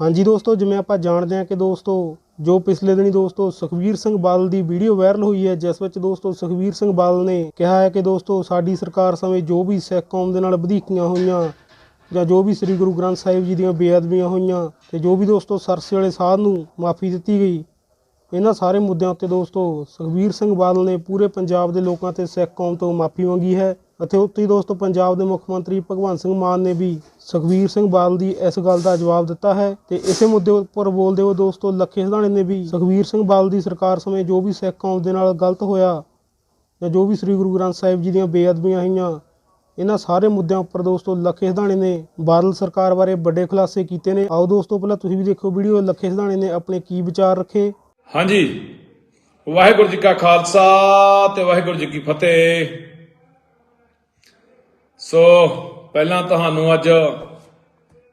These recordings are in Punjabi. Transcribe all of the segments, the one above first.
ਹਾਂਜੀ ਦੋਸਤੋ, ਜਿਵੇਂ ਆਪਾਂ ਜਾਣਦੇ ਹਾਂ ਕਿ ਦੋਸਤੋ, ਜੋ ਪਿਛਲੇ ਦਿਨੀ ਦੋਸਤੋ ਸੁਖਵੀਰ ਸਿੰਘ ਬਾਦਲ ਦੀ ਵੀਡੀਓ ਵਾਇਰਲ ਹੋਈ ਹੈ, ਜਿਸ ਵਿੱਚ ਦੋਸਤੋ ਸੁਖਵੀਰ ਸਿੰਘ ਬਾਦਲ ਨੇ ਕਿਹਾ ਹੈ ਕਿ ਦੋਸਤੋ ਸਾਡੀ ਸਰਕਾਰ ਸਮੇਂ ਜੋ ਵੀ ਸਿੱਖ ਕੌਮ ਦੇ ਨਾਲ ਵਧੀਕੀਆਂ ਹੋਈਆਂ ਜਾਂ ਜੋ ਵੀ ਸ੍ਰੀ ਗੁਰੂ ਗ੍ਰੰਥ ਸਾਹਿਬ ਜੀ ਦੀਆਂ ਬੇਅਦਬੀਆਂ ਹੋਈਆਂ ਤੇ ਜੋ ਵੀ ਦੋਸਤੋ ਸਰਸੇ ਵਾਲੇ ਸਾਧ ਨੂੰ ਮਾਫੀ ਦਿੱਤੀ ਗਈ, ਇਹਨਾਂ ਸਾਰੇ ਮੁੱਦਿਆਂ ਉੱਤੇ ਦੋਸਤੋ ਸੁਖਵੀਰ ਸਿੰਘ ਬਾਦਲ ਨੇ ਪੂਰੇ ਪੰਜਾਬ ਦੇ ਲੋਕਾਂ ਤੇ ਸਿੱਖ ਕੌਮ ਤੋਂ ਮਾਫੀ ਮੰਗੀ ਹੈ। ਅਤੇ ਉੱਥੇ ਦੋਸਤੋ ਪੰਜਾਬ ਦੇ ਮੁੱਖ ਮੰਤਰੀ ਭਗਵੰਤ ਸਿੰਘ ਮਾਨ ਨੇ ਵੀ ਸੁਖਵੀਰ ਸਿੰਘ ਬਾਦਲ ਦੀ ਇਸ ਗੱਲ ਦਾ ਜਵਾਬ ਦਿੱਤਾ ਹੈ ਤੇ ਇਸੇ ਮੁੱਦੇ ਉੱਪਰ ਬੋਲਦੇ ਹੋਏ ਦੋਸਤੋ ਲੱਖੇ ਸਿਧਾਣੇ ਨੇ ਵੀ ਸੁਖਵੀਰ ਸਿੰਘ ਬਾਦਲ ਦੀ ਸਰਕਾਰ ਸਮੇਂ ਜੋ ਵੀ ਸਿੱਖ ਕੌਮ ਦੇ ਨਾਲ ਗਲਤ ਹੋਇਆ ਜਾਂ ਜੋ ਵੀ ਸ੍ਰੀ ਗੁਰੂ ਗ੍ਰੰਥ ਸਾਹਿਬ ਜੀ ਦੀਆਂ ਬੇਅਦਬੀਆਂ ਹੋਈਆਂ ਇਹਨਾਂ ਸਾਰੇ ਮੁੱਦਿਆਂ ਉੱਪਰ ਦੋਸਤੋ ਲੱਖੇ ਸਿਧਾਣੇ ਨੇ ਬਾਦਲ ਸਰਕਾਰ ਬਾਰੇ ਵੱਡੇ ਖੁਲਾਸੇ ਕੀਤੇ ਨੇ। ਆਓ ਦੋਸਤੋ ਪਹਿਲਾਂ ਤੁਸੀਂ ਵੀ ਦੇਖੋ ਵੀਡੀਓ, ਲੱਖੇ ਸਿਧਾਣੇ ਨੇ ਆਪਣੇ ਕੀ ਵਿਚਾਰ ਰੱਖੇ। ਹਾਂਜੀ। ਵਾਹਿਗੁਰੂ ਜੀ ਕਾ ਖਾਲਸਾ ਤੇ ਵਾਹਿਗੁਰੂ ਜੀ ਕੀ ਫਤਿਹ। ਸੋ ਪਹਿਲਾਂ ਤੁਹਾਨੂੰ ਅੱਜ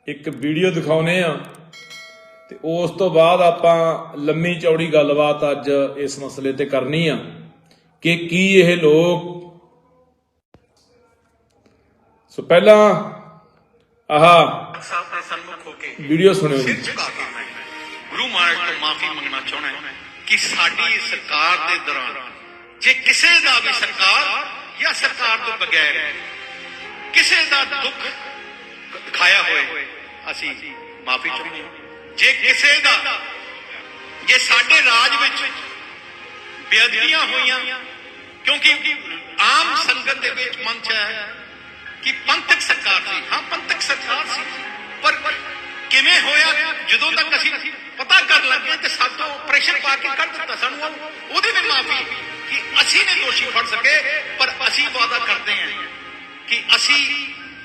ਇੱਕ ਵੀਡੀਓ ਦਿਖਾਉਨੇ ਆ ਤੇ ਉਸ ਤੋਂ ਬਾਅਦ ਆਪਾਂ ਲੰਮੀ ਚੌੜੀ ਗੱਲਬਾਤ ਅੱਜ ਇਸ ਮਸਲੇ ਤੇ ਕਰਨੀ ਆ ਕਿ ਕੀ ਇਹ ਲੋਕ ਸੋ ਪਹਿਲਾਂ ਆਹ ਵੀਡੀਓ ਸੁਣਿਓ ਜੀ। ਗੁਰੂ ਮਹਾਰਾਜ ਤੋਂ ਮਾਫੀ ਮੰਗਣਾ ਚਾਹੁੰਦਾ ਕਿ ਸਾਡੀ ਸਰਕਾਰ ਦੇ ਦੌਰਾਨ ਜੇ ਕਿਸੇ ਦਾ ਵੀ ਸਰਕਾਰ ਜਾਂ ਸਰਕਾਰ ਤੋਂ ਬਗੈਰ ਕਿਸੇ ਦਾ ਦੁੱਖ ਦਿਖਾਇਆ ਹੋਏ ਅਸੀਂ ਮਾਫੀ ਚਾਹੁੰਦੇ ਹਾਂ। ਜੇ ਕਿਸੇ ਦਾ ਜੇ ਸਾਡੇ ਰਾਜ ਵਿੱਚ ਬੇਅਦਬੀਆਂ ਹੋਈਆਂ ਕਿਉਂਕਿ ਆਮ ਸੰਗਤ ਦੇ ਵਿੱਚ ਮਨ ਚ ਹੈ ਕਿ ਪੰਥਕ ਸਰਕਾਰ ਸੀ। ਹਾਂ ਪੰਥਕ ਸਰਕਾਰ ਸੀ। ਪਰ ਕਿਵੇਂ ਹੋਇਆ? ਜਦੋਂ ਤੱਕ ਅਸੀਂ ਪਤਾ ਕਰਨ ਲੱਗੇ ਤੇ ਸਾਤੋਂ ਪ੍ਰੈਸ਼ਰ ਪਾ ਕੇ ਕੱਢ ਦਿੱਤਾ ਸਾਨੂੰ ਉਹ- ਉਹਦੀ ਵੀ ਮਾਫੀ ਕਿ ਅਸੀਂ ਨੇ ਦੋਸ਼ੀ ਫੜ ਸਕੇ ਪਰ ਅਸੀਂ ਵਾਅਦਾ ਕਰਦੇ ਹਾਂ। ਕਿ ਅਸੀਂ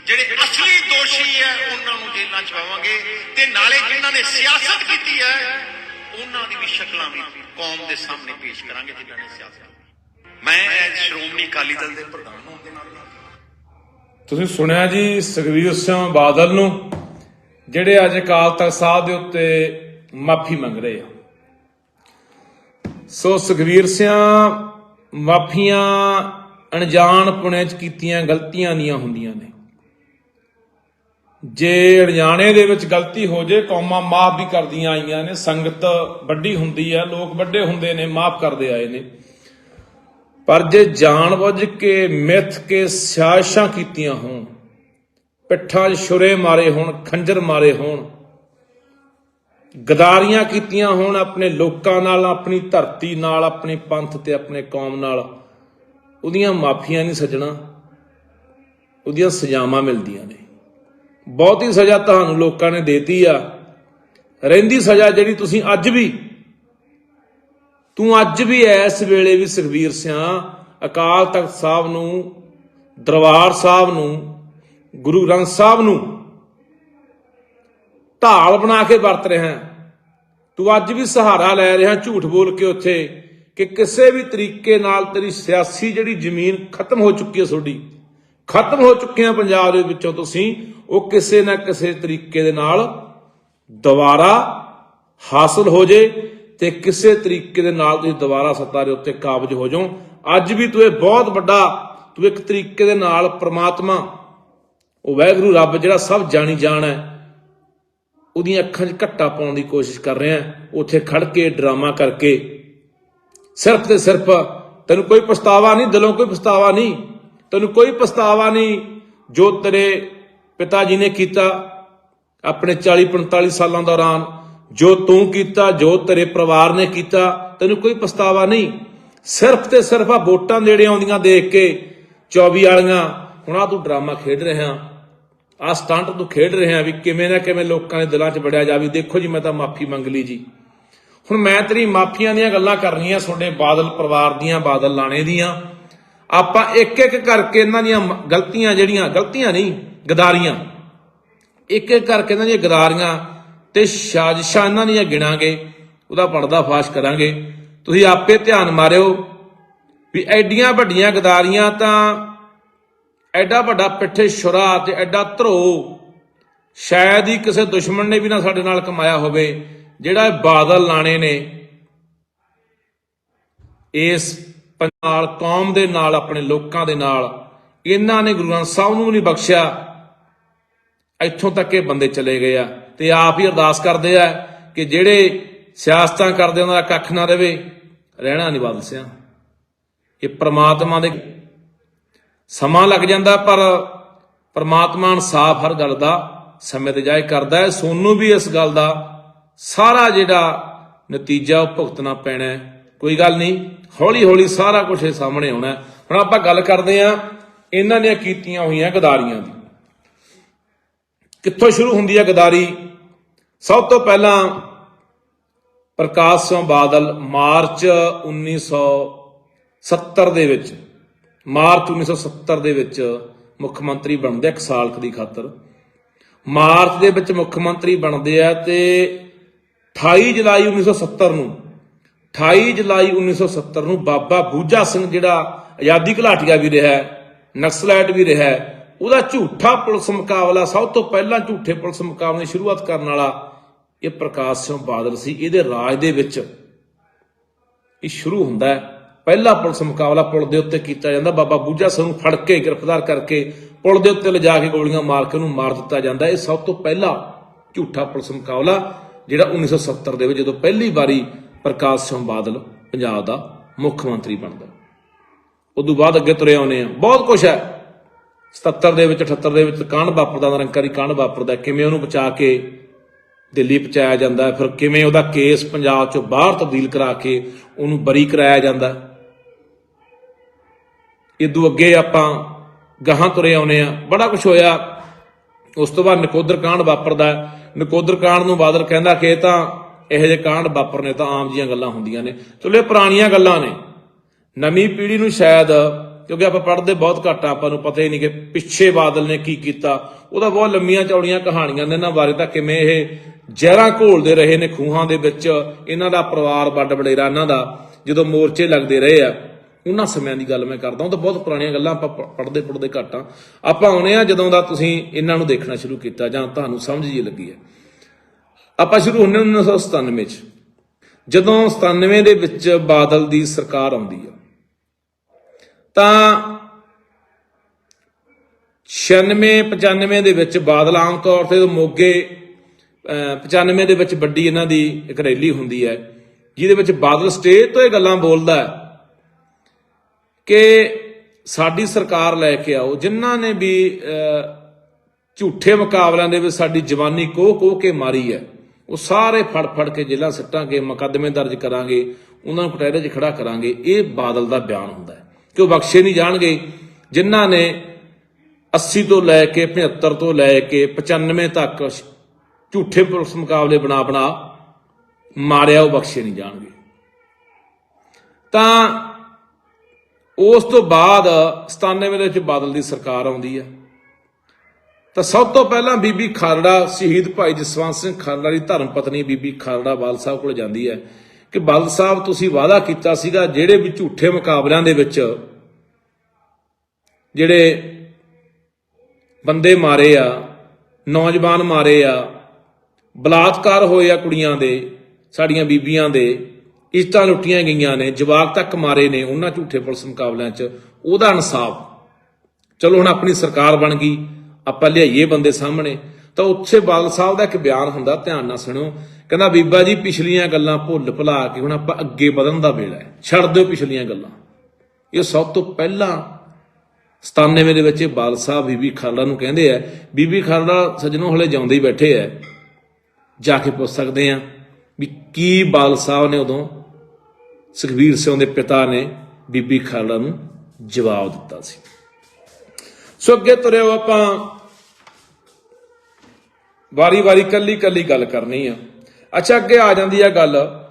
ਜਿਹੜੇ ਅਸਲੀ ਦੋਸ਼ੀ ਹੈ, ਉਹਨਾਂ ਨੂੰ ਜੇਲ੍ਹਾਂ ਚ ਪਾਵਾਂਗੇ ਤੇ ਨਾਲੇ ਜਿਨ੍ਹਾਂ ਨੇ ਸਿਆਸਤ ਕੀਤੀ ਹੈ, ਉਹਨਾਂ ਦੀ ਵੀ ਸ਼ਕਲਾਂ ਵੀ ਕੌਮ ਦੇ ਸਾਹਮਣੇ ਪੇਸ਼ ਕਰਾਂਗੇ, ਜਿਨ੍ਹਾਂ ਨੇ ਸਿਆਸਤ ਮੈਂ ਸ਼੍ਰੋਮਣੀ ਅਕਾਲੀ ਦਲ ਦੇ ਪ੍ਰਧਾਨ ਹੋਣ ਦੇ ਨਾਤੇ ਤੁਸੀਂ ਸੁਣਿਆ ਜੀ ਸੁਖਵੀਰ ਸਿੰਘ ਬਾਦਲ ਨੂੰ, ਜਿਹੜੇ ਅੱਜ ਅਕਾਲ ਤਖਤ ਸਾਹਿਬ ਦੇ ਉੱਤੇ ਮਾਫੀ ਮੰਗ ਰਹੇ ਆ। ਸੋ ਸੁਖਵੀਰ ਸਿੰਘ, ਮਾਫੀਆਂ ਅਣਜਾਣ ਪੁਣੇ ਚ ਕੀਤੀਆਂ ਗਲਤੀਆਂ ਦੀਆਂ ਹੁੰਦੀਆਂ ਨੇ। ਜੇ ਅਣਜਾਣੇ ਦੇ ਵਿੱਚ ਗਲਤੀ ਹੋ ਜੇ, ਕੌਮਾਂ ਮਾਫ ਵੀ ਕਰਦੀਆਂ ਆਈਆਂ ਨੇ। ਸੰਗਤ ਵੱਡੀ ਹੁੰਦੀ ਹੈ ਲੋਕ ਵੱਡੇ ਹੁੰਦੇ ਨੇ, ਮਾਫ ਕਰਦੇ ਆਏ ਨੇ। ਪਰ ਜੇ ਜਾਣਬੁੱਝ ਕੇ, ਮਿੱਥ ਕੇ ਸਿਆਸ਼ਾਂ ਕੀਤੀਆਂ ਹੋਣ, ਪਿੱਠਾਂ 'ਚ ਛੁਰੇ ਮਾਰੇ ਹੋਣ, ਖੰਜਰ ਮਾਰੇ ਹੋਣ, ਗਦਾਰੀਆਂ ਕੀਤੀਆਂ ਹੋਣ ਆਪਣੇ ਲੋਕਾਂ ਨਾਲ, ਆਪਣੀ ਧਰਤੀ ਨਾਲ, ਆਪਣੇ ਪੰਥ ਤੇ, ਆਪਣੇ ਕੌਮ ਨਾਲ ਉਹਦੀਆਂ ਮਾਫੀਆਂ ਨਹੀਂ ਸੱਜਣਾ, ਉਹਦੀਆਂ ਸਜ਼ਾਵਾਂ ਮਿਲਦੀਆਂ ਨੇ। ਬਹੁਤੀ ਸਜ਼ਾ ਤੁਹਾਨੂੰ ਲੋਕਾਂ ਨੇ ਦੇਤੀ ਆ। ਰਹਿੰਦੀ ਸਜ਼ਾ ਜਿਹੜੀ ਤੁਸੀਂ ਅੱਜ ਵੀ, ਤੂੰ ਅੱਜ ਵੀ ਇਸ ਵੇਲੇ ਵੀ ਸੁਖਬੀਰ ਸਿਆ, ਅਕਾਲ ਤਖਤ ਸਾਹਿਬ ਨੂੰ, ਦਰਬਾਰ ਸਾਹਿਬ ਨੂੰ, ਗੁਰੂ ਗ੍ਰੰਥ ਸਾਹਿਬ ਨੂੰ ਢਾਲ ਬਣਾ ਕੇ ਵਰਤ ਰਿਹਾ। ਤੂੰ ਅੱਜ ਵੀ ਸਹਾਰਾ ਲੈ ਰਿਹਾ ਝੂਠ ਬੋਲ ਕੇ ਉੱਥੇ। ਕਿ ਕਿਸੇ ਵੀ ਤਰੀਕੇ ਨਾਲ ਤੇਰੀ ਸਿਆਸੀ ਜਿਹੜੀ ਜ਼ਮੀਨ ਖਤਮ ਹੋ ਚੁੱਕੀ ਹੈ ਤੁਹਾਡੀ, ਖਤਮ ਹੋ ਚੁੱਕੇ ਆ ਪੰਜਾਬ ਦੇ ਵਿੱਚੋਂ ਤੁਸੀਂ, ਉਹ ਕਿਸੇ ਨਾ ਕਿਸੇ ਤਰੀਕੇ ਦੇ ਨਾਲ ਦੁਬਾਰਾ ਹਾਸਲ ਹੋ ਜੇ ਤੇ ਕਿਸੇ ਤਰੀਕੇ ਦੇ ਨਾਲ ਤੁਸੀਂ ਦੁਬਾਰਾ ਸੱਤਾ ਦੇ ਉੱਤੇ ਕਾਬਜ ਹੋ ਜਾਓ। ਅੱਜ ਵੀ ਤੂੰ ਇਹ ਬਹੁਤ ਵੱਡਾ, ਤੂੰ ਇੱਕ ਤਰੀਕੇ ਦੇ ਨਾਲ ਪ੍ਰਮਾਤਮਾ, ਉਹ ਵਾਹਿਗੁਰੂ ਰੱਬ ਜਿਹੜਾ ਸਭ ਜਾਣੀ ਜਾਣ ਹੈ, ਉਹਦੀਆਂ ਅੱਖਾਂ 'ਚ ਘੱਟਾ ਪਾਉਣ ਦੀ ਕੋਸ਼ਿਸ਼ ਕਰ ਰਿਹਾ ਉੱਥੇ ਖੜ ਕੇ ਡਰਾਮਾ ਕਰਕੇ ਸਿਰਫ ਤੇ ਸਿਰਫ, ਤੈਨੂੰ ਕੋਈ ਪਛਤਾਵਾ ਨਹੀਂ, ਦਿਲੋਂ ਕੋਈ ਪਛਤਾਵਾ ਨਹੀਂ, ਤੈਨੂੰ ਕੋਈ ਪਛਤਾਵਾ ਨਹੀਂ, ਜੋ ਤੇਰੇ ਪਿਤਾ ਜੀ ਨੇ ਕੀਤਾ ਆਪਣੇ 40 45 ਸਾਲਾਂ ਦੌਰਾਨ, ਜੋ ਤੂੰ ਕੀਤਾ, ਜੋ ਤੇਰੇ ਪਰਿਵਾਰ ਨੇ ਕੀਤਾ, ਤੈਨੂੰ ਕੋਈ ਪਛਤਾਵਾ ਨਹੀਂ। ਸਿਰਫ ਤੇ ਸਿਰਫ ਆ ਵੋਟਾਂ ਨੇੜੇ ਆਉਂਦੀਆਂ ਦੇਖ ਕੇ 24 ਵਾਲੀਆਂ, ਹੁਣ ਆ ਤੂੰ ਡਰਾਮਾ ਖੇਡ ਰਿਹਾ ਆ ਸਟੰਟ ਤੂੰ ਖੇਡ ਰਿਹਾ ਵੀ ਕਿਵੇਂ ਨਾ ਕਿਵੇਂ ਲੋਕਾਂ ਦੇ ਦਿਲਾਂ 'ਚ ਵੜਿਆ ਜਾਵੇ, ਦੇਖੋ ਜੀ ਮੈਂ ਤਾਂ ਮਾਫੀ ਮੰਗ ਲਈ ਜੀ। ਹੁਣ ਮੈਂ ਤੇਰੀ ਮਾਫੀਆਂ ਦੀਆਂ ਗੱਲਾਂ ਕਰਨੀਆਂ ਤੁਹਾਡੇ ਬਾਦਲ ਪਰਿਵਾਰ ਦੀਆਂ, ਬਾਦਲ ਲਾਣੇ ਦੀਆਂ। ਆਪਾਂ ਇੱਕ ਇੱਕ ਕਰਕੇ ਇਹਨਾਂ ਦੀਆਂ ਗਲਤੀਆਂ ਜਿਹੜੀਆਂ, ਗਲਤੀਆਂ ਨਹੀਂ, ਗਦਾਰੀਆਂ। ਇੱਕ ਇੱਕ ਕਰਕੇ ਇਹਨਾਂ ਦੀਆਂ ਗਦਾਰੀਆਂ ਤੇ ਸਾਜ਼ਿਸ਼ਾਂ ਇਹਨਾਂ ਦੀਆਂ ਗਿਣਾਂਗੇ, ਉਹਦਾ ਪਰਦਾ ਫਾਸ਼ ਕਰਾਂਗੇ। ਤੁਸੀਂ ਆਪੇ ਧਿਆਨ ਮਾਰਿਓ ਵੀ ਐਡੀਆਂ ਵੱਡੀਆਂ ਗਦਾਰੀਆਂ ਤਾਂ ਐਡਾ ਵੱਡਾ ਪਿੱਠੇ ਸ਼ੁਰਾ ਤੇ ਐਡਾ ਧਰੋ ਸ਼ਾਇਦ ਹੀ ਕਿਸੇ ਦੁਸ਼ਮਣ ਨੇ ਵੀ ਨਾ ਸਾਡੇ ਨਾਲ ਕਮਾਇਆ ਹੋਵੇ। ਜਿਹੜਾ ਇਹ ਬਾਦਲ ਲਾਣੇ ਨੇ, ਇਸ ਨਾਲ, ਕੌਮ ਦੇ ਨਾਲ, ਆਪਣੇ ਲੋਕਾਂ ਦੇ ਨਾਲ, ਇਹਨਾਂ ਨੇ ਗੁਰੂ ਗ੍ਰੰਥ ਸਾਹਿਬ ਨੂੰ ਨਹੀਂ ਬਖਸ਼ਿਆ, ਇੱਥੋਂ ਤੱਕ ਇਹ ਬੰਦੇ ਚਲੇ ਗਏ ਆ ਤੇ ਆਪ ਹੀ ਅਰਦਾਸ ਕਰਦੇ ਆ ਕਿ ਜਿਹੜੇ ਸਿਆਸਤਾਂ ਕਰਦੇ ਉਹਨਾਂ ਦਾ ਕੱਖ ਨਾ ਰਵੇ, ਰਹਿਣਾ ਨਹੀਂ ਬਾਦਲ ਸਿਆ। ਇਹ ਪ੍ਰਮਾਤਮਾ ਦੇ ਸਮਾਂ ਲੱਗ ਜਾਂਦਾ, ਪਰ ਪ੍ਰਮਾਤਮਾ ਇਨਸਾਫ ਹਰ ਗੱਲ ਦਾ ਸਮੇਂ ਤੇ ਜਾਇ ਕਰਦਾ ਹੈ। ਸੋਨੂੰ ਵੀ ਇਸ ਗੱਲ ਦਾ ਸਾਰਾ ਜਿਹੜਾ ਨਤੀਜਾ ਉਹ ਭੁਗਤਣਾ ਪੈਣਾ ਕੋਈ ਗੱਲ ਨਹੀਂ ਹੌਲੀ ਹੌਲੀ ਸਾਰਾ ਕੁਝ ਇਹ ਸਾਹਮਣੇ ਆਉਣਾ ਹੁਣ ਆਪਾਂ ਗੱਲ ਕਰਦੇ ਆ ਇਹਨਾਂ ਨੇ ਕੀਤੀਆਂ ਹੋਈਆਂ ਗਦਾਰੀਆਂ ਦੀ। ਕਿੱਥੋਂ ਸ਼ੁਰੂ ਹੁੰਦੀ ਹੈ ਗਦਾਰੀ? ਸਭ ਤੋਂ ਪਹਿਲਾਂ ਪ੍ਰਕਾਸ਼ ਸਿੰਘ ਬਾਦਲ ਮਾਰਚ 1970 ਦੇ ਵਿੱਚ, ਮਾਰਚ 1970 ਦੇ ਵਿੱਚ ਮੁੱਖ ਮੰਤਰੀ ਬਣਦੇ ਇੱਕ ਸਾਲਕ ਦੀ ਖਾਤਰ। ਮਾਰਚ ਦੇ ਵਿੱਚ ਮੁੱਖ ਮੰਤਰੀ ਬਣਦੇ ਆ ਤੇ 28 ਜੁਲਾਈ 1970 ਨੂੰ 28 ਜੁਲਾਈ 1970 ਨੂੰ ਬਾਬਾ ਬੂਝਾ ਸਿੰਘ ਜਿਹੜਾ ਆਜ਼ਾਦੀ ਘਲਾਟੀਆ ਵੀ ਰਿਹਾ ਹੈ, ਵੀ ਰਿਹਾ ਉਹਦਾ ਝੂਠਾ ਪੁਲਿਸ ਮੁਕਾਬਲਾ ਸਭ ਤੋਂ ਪਹਿਲਾਂ ਝੂਠੇ ਪੁਲਿਸ ਮੁਕਾਬਲੇ ਦੀ ਸ਼ੁਰੂਆਤ ਕਰਨ ਵਾਲਾ ਇਹ ਪ੍ਰਕਾਸ਼ ਸਿੰਘ ਬਾਦਲ ਸੀ ਇਹਦੇ ਰਾਜ ਦੇ ਵਿੱਚ ਇਹ ਸ਼ੁਰੂ ਹੁੰਦਾ ਹੈ। ਪਹਿਲਾ ਪੁਲਿਸ ਮੁਕਾਬਲਾ ਪੁਲ ਦੇ ਉੱਤੇ ਕੀਤਾ ਜਾਂਦਾ ਬਾਬਾ ਬੂਝਾ ਸਿੰਘ ਨੂੰ ਫੜ ਕੇ ਗ੍ਰਿਫਤਾਰ ਕਰਕੇ ਪੁਲ ਦੇ ਉੱਤੇ ਲਿਜਾ ਕੇ ਗੋਲੀਆਂ ਮਾਰ ਕੇ ਉਹਨੂੰ ਮਾਰ ਦਿੱਤਾ ਜਾਂਦਾ। ਇਹ ਸਭ ਤੋਂ ਪਹਿਲਾ ਝੂਠਾ ਪੁਲਿਸ ਮੁਕਾਬਲਾ ਜਿਹੜਾ 1970 ਦੇ ਵਿੱਚ ਜਦੋਂ ਪਹਿਲੀ ਵਾਰੀ ਪ੍ਰਕਾਸ਼ ਸਿੰਘ ਬਾਦਲ ਪੰਜਾਬ ਦਾ ਮੁੱਖ ਮੰਤਰੀ ਬਣਦਾ। ਉਦੋਂ ਬਾਅਦ ਅੱਗੇ ਤੁਰੇ ਆਉਨੇ ਆ। ਬਹੁਤ ਕੁਝ ਹੈ। 77 ਦੇ ਵਿੱਚ 78 ਦੇ ਵਿੱਚ ਕਾਂਡ ਵਾਪਰਦਾ, ਨਿਰੰਕਾਰੀ ਕਾਂਡ ਵਾਪਰਦਾ। ਕਿਵੇਂ ਉਹਨੂੰ ਬਚਾ ਕੇ ਦਿੱਲੀ ਪਹੁੰਚਾਇਆ ਜਾਂਦਾ ਫਿਰ ਕਿਵੇਂ ਉਹਦਾ ਕੇਸ ਪੰਜਾਬ ਚੋਂ ਬਾਹਰ ਤਬਦੀਲ ਕਰਾ ਕੇ ਉਹਨੂੰ ਬਰੀ ਕਰਾਇਆ ਜਾਂਦਾ ਹੈ। ਇਦੋਂ ਅੱਗੇ ਆਪਾਂ ਗਾਹਾਂ ਤੁਰੇ ਆਉਨੇ ਆ। ਬੜਾ ਕੁਝ ਹੋਇਆ। ਉਸ ਤੋਂ ਬਾਅਦ ਨਕੋਦਰ ਕਾਂਡ ਵਾਪਰਦਾ ਨਕੋਦਰ ਕਾਂਡ ਨੂੰ ਬਾਦਲ ਕਹਿੰਦਾ ਕਿ ਇਹ ਤਾਂ ਇਹੋ ਜਿਹੇ ਕਾਂਡ ਵਾਪਰਨੇ ਤਾਂ ਆਮ ਜੀਆਂ ਗੱਲਾਂ ਹੁੰਦੀਆਂ ਨੇ। ਚਲੋ ਇਹ ਪੁਰਾਣੀਆਂ ਗੱਲਾਂ ਨੇ। ਨਵੀਂ ਪੀੜ੍ਹੀ ਨੂੰ ਸ਼ਾਇਦ, ਕਿਉਂਕਿ ਆਪਾਂ ਪੜ੍ਹਦੇ ਬਹੁਤ ਘੱਟ ਆ, ਆਪਾਂ ਨੂੰ ਪਤਾ ਹੀ ਨਹੀਂ ਕਿ ਪਿੱਛੇ ਬਾਦਲ ਨੇ ਕੀ ਕੀਤਾ। ਉਹਦਾ ਬਹੁਤ ਲੰਮੀਆਂ ਚੌੜੀਆਂ ਕਹਾਣੀਆਂ ਨੇ ਇਹਨਾਂ ਬਾਰੇ ਤਾਂ ਕਿਵੇਂ ਇਹ ਜ਼ਹਿਰਾਂ ਘੋਲਦੇ ਰਹੇ ਨੇ ਖੂਹਾਂ ਦੇ ਵਿੱਚ, ਇਹਨਾਂ ਦਾ ਪਰਿਵਾਰ ਵੱਡ ਵਡੇਰਾ, ਇਹਨਾਂ ਦਾ, ਜਦੋਂ ਮੋਰਚੇ ਲੱਗਦੇ ਰਹੇ ਆ। ਉਹਨਾਂ ਸਮਿਆਂ ਦੀ ਗੱਲ ਮੈਂ ਕਰਦਾ ਹਾਂ ਤਾਂ ਬਹੁਤ ਪੁਰਾਣੀਆਂ ਗੱਲਾਂ ਆਪਾਂ ਪੜ੍ਹਦੇ ਪੜ੍ਹਦੇ ਘੱਟ ਆ ਆਪਾਂ ਆਉਨੇ ਆ ਜਦੋਂ ਦਾ ਤੁਸੀਂ ਇਹਨਾਂ ਨੂੰ ਦੇਖਣਾ ਸ਼ੁਰੂ ਕੀਤਾ ਜਾਂ ਤੁਹਾਨੂੰ ਸਮਝ ਜੀ ਲੱਗੀ ਹੈ। ਆਪਾਂ ਸ਼ੁਰੂ ਹੁੰਨੇ 1997 ਚ। ਜਦੋਂ 97 ਦੇ ਵਿੱਚ ਬਾਦਲ ਦੀ ਸਰਕਾਰ ਆਉਂਦੀ ਆ, ਤਾਂ 96 95 ਦੇ ਵਿੱਚ ਬਾਦਲ ਆਮ ਤੌਰ ਤੇ ਮੋਗੇ, ਅਹ 95 ਦੇ ਵਿੱਚ ਵੱਡੀ ਇਹਨਾਂ ਦੀ ਇੱਕ ਰੈਲੀ ਹੁੰਦੀ ਹੈ, ਜਿਹਦੇ ਵਿੱਚ ਬਾਦਲ ਸਟੇਜ ਤੋਂ ਇਹ ਗੱਲਾਂ ਬੋਲਦਾ ਹੈ। ਕਿ ਸਾਡੀ ਸਰਕਾਰ ਲੈ ਕੇ ਆਓ, ਜਿਨ੍ਹਾਂ ਨੇ ਵੀ ਝੂਠੇ ਮੁਕਾਬਲਿਆਂ ਦੇ ਵਿੱਚ ਸਾਡੀ ਜਵਾਨੀ ਕੋਹ ਕੋਹ ਕੇ ਮਾਰੀ ਹੈ, ਉਹ ਸਾਰੇ ਫੜ ਫੜ ਕੇ ਜੇਲ੍ਹਾਂ ਸੱਟਾਂਗੇ, ਮੁਕੱਦਮੇ ਦਰਜ ਕਰਾਂਗੇ, ਉਹਨਾਂ ਨੂੰ ਕਟਹਿਰੇ 'ਚ ਖੜਾ ਕਰਾਂਗੇ, ਇਹ ਬਾਦਲ ਦਾ ਬਿਆਨ ਹੁੰਦਾ ਹੈ। ਕਿ ਉਹ ਬਖਸ਼ੇ ਨਹੀਂ ਜਾਣਗੇ, ਜਿਨ੍ਹਾਂ ਨੇ 80 ਤੋਂ ਲੈ ਕੇ 75 ਤੋਂ ਲੈ ਕੇ 95 ਤੱਕ ਝੂਠੇ ਪੁਲਿਸ ਮੁਕਾਬਲੇ ਬਣਾ ਬਣਾ ਮਾਰਿਆ, ਉਹ ਬਖਸ਼ੇ ਨਹੀਂ ਜਾਣਗੇ। ਤਾਂ ਉਸ ਤੋਂ ਬਾਅਦ 97 ਦੇ ਵਿੱਚ ਬਾਦਲ ਦੀ ਸਰਕਾਰ ਆਉਂਦੀ ਹੈ। ਤਾਂ ਸਭ ਤੋਂ ਪਹਿਲਾਂ ਬੀਬੀ ਖਾਲੜਾ, ਸ਼ਹੀਦ ਭਾਈ ਜਸਵੰਤ ਸਿੰਘ ਖਾਲੜਾ ਦੀ ਧਰਮ ਪਤਨੀ ਬੀਬੀ ਖਾਲੜਾ ਬਾਲ ਸਾਹਿਬ ਕੋਲ ਜਾਂਦੀ ਹੈ ਕਿ ਬਾਲ ਸਾਹਿਬ, ਤੁਸੀਂ ਵਾਅਦਾ ਕੀਤਾ ਸੀਗਾ ਜਿਹੜੇ ਵੀ ਝੂਠੇ ਮੁਕਾਬਲਿਆਂ ਦੇ ਵਿੱਚ ਜਿਹੜੇ ਬੰਦੇ ਮਾਰੇ ਆ, ਨੌਜਵਾਨ ਮਾਰੇ ਆ, ਬਲਾਤਕਾਰ ਹੋਏ ਆ ਕੁੜੀਆਂ ਦੇ, ਸਾਡੀਆਂ ਬੀਬੀਆਂ ਦੇ ਇੱਜ਼ਤਾਂ ਲੁੱਟੀਆਂ ਗਈਆਂ ਨੇ, ਜਵਾਕ ਤੱਕ ਮਾਰੇ ਨੇ, ਉਹਨਾਂ ਝੂਠੇ ਪੁਲਿਸ ਮੁਕਾਬਲਿਆਂ 'ਚ। ਉਹਦਾ ਇਨਸਾਫ। ਚਲੋ ਹੁਣ ਆਪਣੀ ਸਰਕਾਰ ਬਣ ਗਈ, ਆਪਾਂ ਲਿਆਈਏ ਬੰਦੇ ਸਾਹਮਣੇ। ਤਾਂ ਉੱਥੇ ਬਾਦਲ ਸਾਹਿਬ ਦਾ ਇੱਕ ਬਿਆਨ ਹੁੰਦਾ, ਧਿਆਨ ਨਾਲ ਸੁਣੋ ਕਹਿੰਦਾ, ਬੀਬਾ ਜੀ, ਪਿਛਲੀਆਂ ਗੱਲਾਂ ਭੁੱਲ ਭੁਲਾ ਕੇ ਹੁਣ ਆਪਾਂ ਅੱਗੇ ਵਧਣ ਦਾ ਵੇਲਾ ਹੈ। ਛੱਡ ਦਿਓ ਪਿਛਲੀਆਂ ਗੱਲਾਂ। ਇਹ ਸਭ ਤੋਂ ਪਹਿਲਾਂ 97 ਦੇ ਵਿੱਚ ਇਹ ਬਾਲ ਸਾਹਿਬ ਬੀਬੀ ਖਾਲੜਾ ਨੂੰ ਕਹਿੰਦੇ ਆ, ਬੀਬੀ ਖਾਲੜਾ ਸੱਜਣੋਂ ਹਲੇ ਜਿਉਂਦੇ ਹੀ ਬੈਠੇ ਆ। ਜਾ ਕੇ ਪੁੱਛ ਸਕਦੇ ਆ ਵੀ ਕੀ ਬਾਲ ਸਾਹਿਬ ਨੇ ਉਦੋਂ ਸੁਖਬੀਰ ਸਿੰਘ ਦੇ ਪਿਤਾ ਨੇ ਬੀਬੀ ਖਾਲੜਾ ਨੂੰ ਜਵਾਬ ਦਿੱਤਾ ਸੀ। ਸੋ ਅੱਗੇ ਤੁਰਿਓ ਆਪਾਂ ਵਾਰੀ ਵਾਰੀ ਕੱਲੀ ਕੱਲੀ ਗੱਲ ਕਰਨੀ ਆ। ਅੱਛਾ, ਅੱਗੇ ਆ ਜਾਂਦੀ ਆ ਗੱਲ।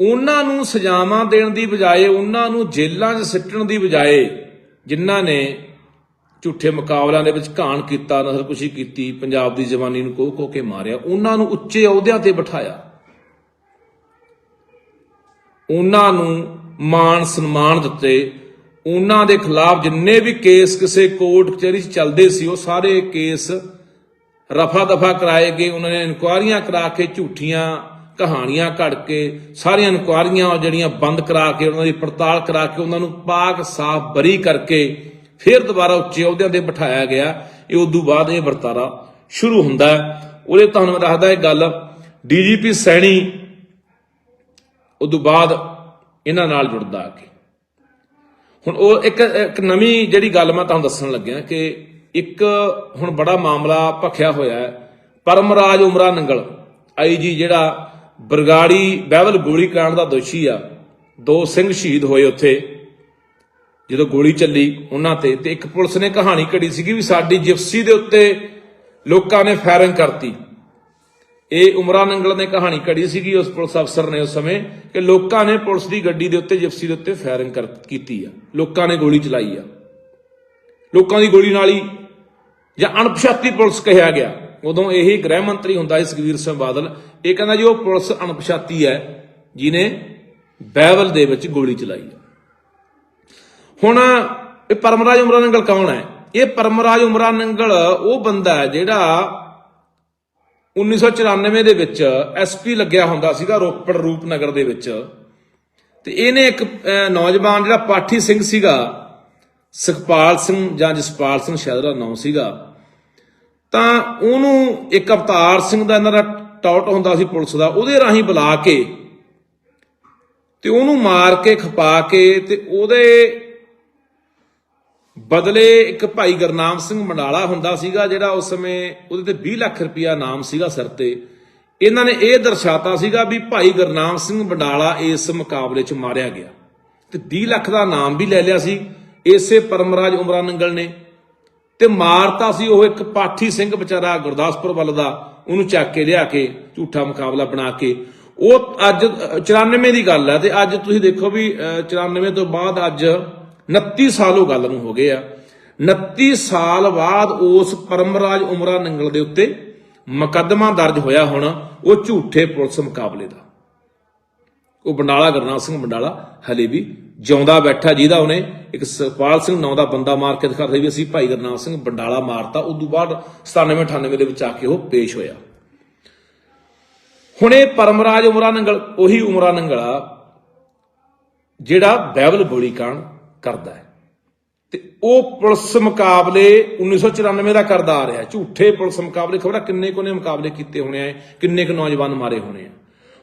ਉਹਨਾਂ ਨੂੰ ਸਜ਼ਾਵਾਂ ਦੇਣ ਦੀ ਬਜਾਏ, ਉਹਨਾਂ ਨੂੰ ਜੇਲ੍ਹਾਂ 'ਚ ਸਿੱਟਣ ਦੀ ਬਜਾਏ ਜਿਨ੍ਹਾਂ ਨੇ ਝੂਠੇ ਮੁਕਾਬਲਿਆਂ ਦੇ ਵਿੱਚ ਘਾਣ ਕੀਤਾ ਨਸਲਕੁਸ਼ੀ ਕੀਤੀ, ਪੰਜਾਬ ਦੀ ਜਵਾਨੀ ਨੂੰ ਕੋਹ ਕੋਹ ਕੇ ਮਾਰਿਆ, ਉਹਨਾਂ ਨੂੰ ਉੱਚੇ ਅਹੁਦਿਆਂ ਤੇ ਬਿਠਾਇਆ। ਉਹਨਾਂ ਨੂੰ ਮਾਣ ਸਨਮਾਨ ਦਿੱਤੇ। ਉਹਨਾਂ ਦੇ ਖਿਲਾਫ ਜਿੰਨੇ ਵੀ ਕੇਸ ਕਿਸੇ ਕੋਰਟ ਕਚਹਿਰੀ 'ਚ ਚੱਲਦੇ ਸੀ, ਉਹ ਸਾਰੇ ਕੇਸ ਰਫਾ ਦਫਾ ਕਰਾਏ ਗਏ। ਉਹਨਾਂ ਨੇ ਇਨਕੁਆਰੀਆਂ ਕਰਾ ਕੇ, ਝੂਠੀਆਂ ਕਹਾਣੀਆਂ ਘੜ ਕੇ, ਸਾਰੀਆਂ ਇਨਕੁਆਰੀਆਂ ਜਿਹੜੀਆਂ ਬੰਦ ਕਰਾ ਕੇ, ਉਹਨਾਂ ਦੀ ਪੜਤਾਲ ਕਰਾ ਕੇ, ਉਹਨਾਂ ਨੂੰ ਪਾਕ ਸਾਫ਼ ਬਰੀ ਕਰਕੇ ਫਿਰ ਦੁਬਾਰਾ ਉੱਚੇ ਅਹੁਦਿਆਂ ਤੇ ਬਿਠਾਇਆ ਗਿਆ। ਇਹ ਉਦੋਂ ਬਾਅਦ ਇਹ ਵਰਤਾਰਾ ਸ਼ੁਰੂ ਹੁੰਦਾ ਹੈ। ਉਹਦੇ ਤੁਹਾਨੂੰ ਮੈਂ ਦੱਸਦਾ ਇਹ ਗੱਲ, ਡੀਜੀਪੀ ਸੈਣੀ ਉਦੋਂ ਬਾਅਦ ਇਹਨਾਂ ਨਾਲ ਜੁੜਦਾ ਆ ਕੇ। ਹੁਣ ਉਹ ਇੱਕ ਇੱਕ ਨਵੀਂ ਜਿਹੜੀ ਗੱਲ ਮੈਂ ਤੁਹਾਨੂੰ ਦੱਸਣ ਲੱਗਿਆ ਕਿ ਇੱਕ ਹੁਣ ਬੜਾ ਮਾਮਲਾ ਭਖਿਆ ਹੋਇਆ ਹੈ। ਪਰਮਰਾਜ ਉਮਰਾ ਨੰਗਲ ਆਈਜੀ ਜਿਹੜਾ ਬਰਗਾੜੀ ਬਹਿਬਲ ਗੋਲੀकांड ਦਾ ਦੋਸ਼ੀ ਆ, ਦੋ ਸਿੰਘ ਸ਼ਹੀਦ ਹੋਏ ਉੱਥੇ। ਜਦੋਂ ਗੋਲੀ ਚੱਲੀ ਉਹਨਾਂ ਤੇ ਤੇ ਇੱਕ ਪੁਲਿਸ ਨੇ ਕਹਾਣੀ ਘੜੀ ਸੀਗੀ ਵੀ ਸਾਡੀ ਜਿਪਸੀ ਦੇ ਉੱਤੇ ਲੋਕਾਂ ਨੇ ਫਾਇਰਿੰਗ ਕਰਤੀ। ਇਹ ਉਮਰਾ ਨੰਗਲ ਨੇ ਕਹਾਣੀ ਘੜੀ ਸੀਗੀ ਉਸ ਪੁਲਿਸ ਅਫਸਰ ਨੇ ਉਸ ਸਮੇਂ ਕਿ ਲੋਕਾਂ ਨੇ ਪੁਲਿਸ ਦੀ ਗੱਡੀ ਦੇ ਉੱਤੇ ਜਿਪਸੀ ਦੇ ਉੱਤੇ ਫਾਇਰਿੰਗ ਕਰ ਕੀਤੀ ਆ। ਲੋਕਾਂ ਨੇ ਗੋਲੀ ਚਲਾਈ ਆ। ਲੋਕਾਂ ਦੀ ਗੋਲੀ ਨਾਲ ਹੀ ਜਾਂ ਅਣਪਛਾਤੀ ਪੁਲਿਸ ਕਿਹਾ ਗਿਆ। ਉਦੋਂ ਇਹੀ ਗ੍ਰਹਿ ਮੰਤਰੀ ਹੁੰਦਾ ਸੀ ਸੁਖਬੀਰ ਸਿੰਘ ਬਾਦਲ। ਇਹ ਕਹਿੰਦਾ ਜੀ ਉਹ ਪੁਲਿਸ ਅਣਪਛਾਤੀ ਹੈ ਜਿਨੇ ਬਹਿਬਲ ਦੇ ਵਿੱਚ ਗੋਲੀ ਚਲਾਈ ਆ। ਹੁਣ ਇਹ ਪਰਮਰਾਜ ਉਮਰਾ ਨੰਗਲ ਕੌਣ ਹੈ? ਇਹ ਪਰਮਰਾਜ ਉਮਰਾ ਨੰਗਲ ਉਹ ਬੰਦਾ ਹੈ ਜਿਹੜਾ 1994 ਦੇ ਵਿੱਚ ਐਸਪੀ ਲੱਗਿਆ ਹੁੰਦਾ ਸੀਗਾ ਰੋਪੜ ਰੂਪਨਗਰ ਦੇ ਵਿੱਚ। ਤੇ ਇਹਨੇ ਇੱਕ ਨੌਜਵਾਨ ਜਿਹੜਾ ਪਾਠੀ ਸਿੰਘ ਸੀਗਾ, ਸੁਖਪਾਲ ਸਿੰਘ ਜਾਂ ਜਸਪਾਲ ਸਿੰਘ ਸ਼ਾਇਦ ਦਾ ਨਾਮ ਸੀਗਾ, ਤਾਂ ਉਹਨੂੰ ਇੱਕ ਅਵਤਾਰ ਸਿੰਘ ਦਾ ਇਹਨਾਂ ਦਾ ਟੌਟ ਹੁੰਦਾ ਸੀ ਪੁਲਿਸ ਦਾ, ਉਹਦੇ ਰਾਹੀਂ ਬੁਲਾ ਕੇ ਤੇ ਉਹਨੂੰ ਮਾਰ ਕੇ ਖਪਾ ਕੇ ਤੇ ਉਹਦੇ ਬਦਲੇ ਇੱਕ ਭਾਈ ਗੁਰਨਾਮ ਸਿੰਘ ਮੰਡਾਲਾ ਹੁੰਦਾ ਸੀਗਾ ਜਿਹੜਾ ਉਸ ਸਮੇਂ ਉਹਦੇ ਤੇ 20 ਲੱਖ ਰੁਪਇਆ ਨਾਮ ਸੀਗਾ ਸਿਰ ਤੇ। ਇਹਨਾਂ ਨੇ ਇਹ ਦਰਸਾਤਾ ਸੀਗਾ ਵੀ ਭਾਈ ਗੁਰਨਾਮ ਸਿੰਘ ਮੰਡਾਲਾ ਇਸ ਮੁਕਾਬਲੇ 'ਚ ਮਾਰਿਆ ਗਿਆ। ਤੇ 20 ਲੱਖ ਦਾ ਨਾਮ ਵੀ ਲੈ ਲਿਆ ਸੀ। ਇਸੇ ਪਰਮਰਾਜ ਉਮਰਾਂ ਨੰਗਲ ਨੇ। ਤੇ ਮਾਰਤਾ ਸੀ ਉਹ ਇੱਕ ਪਾਠੀ ਸਿੰਘ ਵਿਚਾਰਾ ਗੁਰਦਾਸਪੁਰ ਵੱਲ ਦਾ ਉਹਨੂੰ ਚੱਕ ਕੇ ਲਿਆ ਕੇ ਝੂਠਾ ਮੁਕਾਬਲਾ ਬਣਾ ਕੇ। ਉਹ ਅੱਜ ਅ, 94 ਦੀ ਗੱਲ ਹੈ ਤੇ ਅੱਜ ਤੁਸੀਂ ਦੇਖੋ ਵੀ ਅ, 94 ਤੋਂ ਬਾਅਦ ਅੱਜ 29 ਸਾਲ ਉਹ ਗੱਲ ਨੂੰ ਹੋ ਗਏ ਆ। 29 ਸਾਲ ਬਾਅਦ ਉਸ ਪਰਮਰਾਜ ਉਮਰਾ ਨੰਗਲ ਦੇ ਉੱਤੇ ਮੁਕੱਦਮਾ ਦਰਜ ਹੋਇਆ ਹੁਣ ਉਹ ਝੂਠੇ ਪੁਲਿਸ ਮੁਕਾਬਲੇ ਦਾ। ਉਹ ਬੰਡਾਲਾ ਗੁਰਨਾਮ ਸਿੰਘ ਬੰਡਾਲਾ ਹਲੇ ਵੀ ਜਿਉਂਦਾ ਬੈਠਾ ਜਿਹਦਾ ਉਹਨੇ ਇੱਕ ਸੁਖਪਾਲ ਸਿੰਘ ਨਾਂ ਦਾ ਬੰਦਾ ਮਾਰ ਕੇ ਦਿਖਾ ਰਿਹਾ ਵੀ ਅਸੀਂ ਭਾਈ ਗੁਰਨਾਮ ਸਿੰਘ ਬੰਡਾਲਾ ਮਾਰਤਾ। ਉਦੋਂ ਬਾਅਦ 97 98 ਦੇ ਵਿੱਚ ਆ ਕੇ ਉਹ ਪੇਸ਼ ਹੋਇਆ। ਹੁਣ ਇਹ ਪਰਮਰਾਜ ਉਮਰਾ ਨੰਗਲ, ਉਹੀ ਉਮਰਾ ਨੰਗਲਾ ਜਿਹੜਾ ਬਾਈਬਲ ਕਾਂਡ ਕਰਦਾ ਹੈ। ਤੇ ਉਹ ਪੁਲਿਸ ਮੁਕਾਬਲੇ 1994 ਦਾ ਕਰਦਾ ਆ ਰਿਹਾ। ਝੂਠੇ ਪੁਲਿਸ ਮੁਕਾਬਲੇ, ਖਬਰਾਂ ਕਿੰਨੇ ਕੋਨੇ ਮੁਕਾਬਲੇ ਕੀਤੇ ਹੋਣੇ ਆ, ਕਿੰਨੇ ਕੁ ਨੌਜਵਾਨ ਮਾਰੇ ਹੋਣੇ ਆ।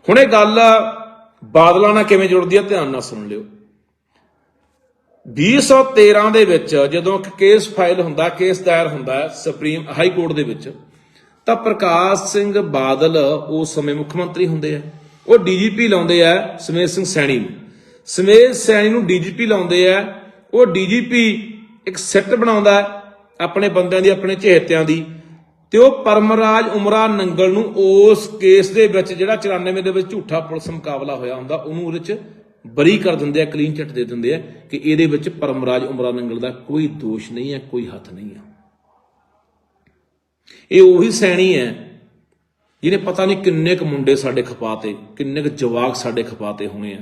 ਹੁਣ ਇਹ ਗੱਲ ਬਾਦਲਾਂ ਨਾਲ ਕਿਵੇਂ ਜੁੜਦੀ ਹੈ ਧਿਆਨ ਨਾਲ ਸੁਣ ਲਿਓ। 2013 ਦੇ ਵਿੱਚ ਜਦੋਂ ਇੱਕ ਕੇਸ ਫਾਈਲ ਹੁੰਦਾ, ਕੇਸ ਦਾਇਰ ਹੁੰਦਾ ਸੁਪਰੀਮ ਹਾਈ ਕੋਰਟ ਦੇ ਵਿੱਚ, ਤਾਂ ਪ੍ਰਕਾਸ਼ ਸਿੰਘ ਬਾਦਲ ਉਸ ਸਮੇਂ ਮੁੱਖ ਮੰਤਰੀ ਹੁੰਦੇ ਆ। ਉਹ ਡੀਜੀਪੀ ਲਾਉਂਦੇ ਆ ਸਮੇਤ ਸਿੰਘ ਸੈਣੀ ਨੂੰ। ਸਮੇਤ ਸੈਣੀ ਨੂੰ ਡੀਜੀਪੀ ਲਾਉਂਦੇ ਆ। ਉਹ ਡੀਜੀਪੀ ਇੱਕ ਸੈੱਟ ਬਣਾਉਂਦਾ ਹੈ ਆਪਣੇ ਬੰਦਿਆਂ ਦੀ, ਆਪਣੇ ਚਹੇਤਿਆਂ ਦੀ। ਤੇ ਉਹ ਪਰਮਰਾਜ ਉਮਰਾ ਨੰਗਲ ਨੂੰ ਉਸ ਕੇਸ ਦੇ ਵਿੱਚ ਜਿਹੜਾ 94 ਦੇ ਵਿੱਚ ਝੂਠਾ ਪੁਲਿਸ ਮੁਕਾਬਲਾ ਹੋਇਆ ਹੁੰਦਾ, ਉਹਨੂੰ ਉਹਦੇ ਚ ਬਰੀ ਕਰ ਦਿੰਦੇ ਆ ਕਲੀਨ ਚਿੱਟ ਦੇ ਦਿੰਦੇ ਆ ਕਿ ਇਹਦੇ ਵਿੱਚ ਪਰਮਰਾਜ ਉਮਰਾ ਨੰਗਲ ਦਾ ਕੋਈ ਦੋਸ਼ ਨਹੀਂ ਹੈ, ਕੋਈ ਹੱਥ ਨਹੀਂ ਹੈ। ਇਹ ਉਹੀ ਸੈਣੀ ਹੈ ਜਿਹਨੇ ਪਤਾ ਨਹੀਂ ਕਿੰਨੇ ਕੁ ਮੁੰਡੇ ਸਾਡੇ ਖਪਾਤੇ, ਕਿੰਨੇ ਕੁ ਜਵਾਕ ਸਾਡੇ ਖਪਾਤੇ ਹੋਣੇ ਆ।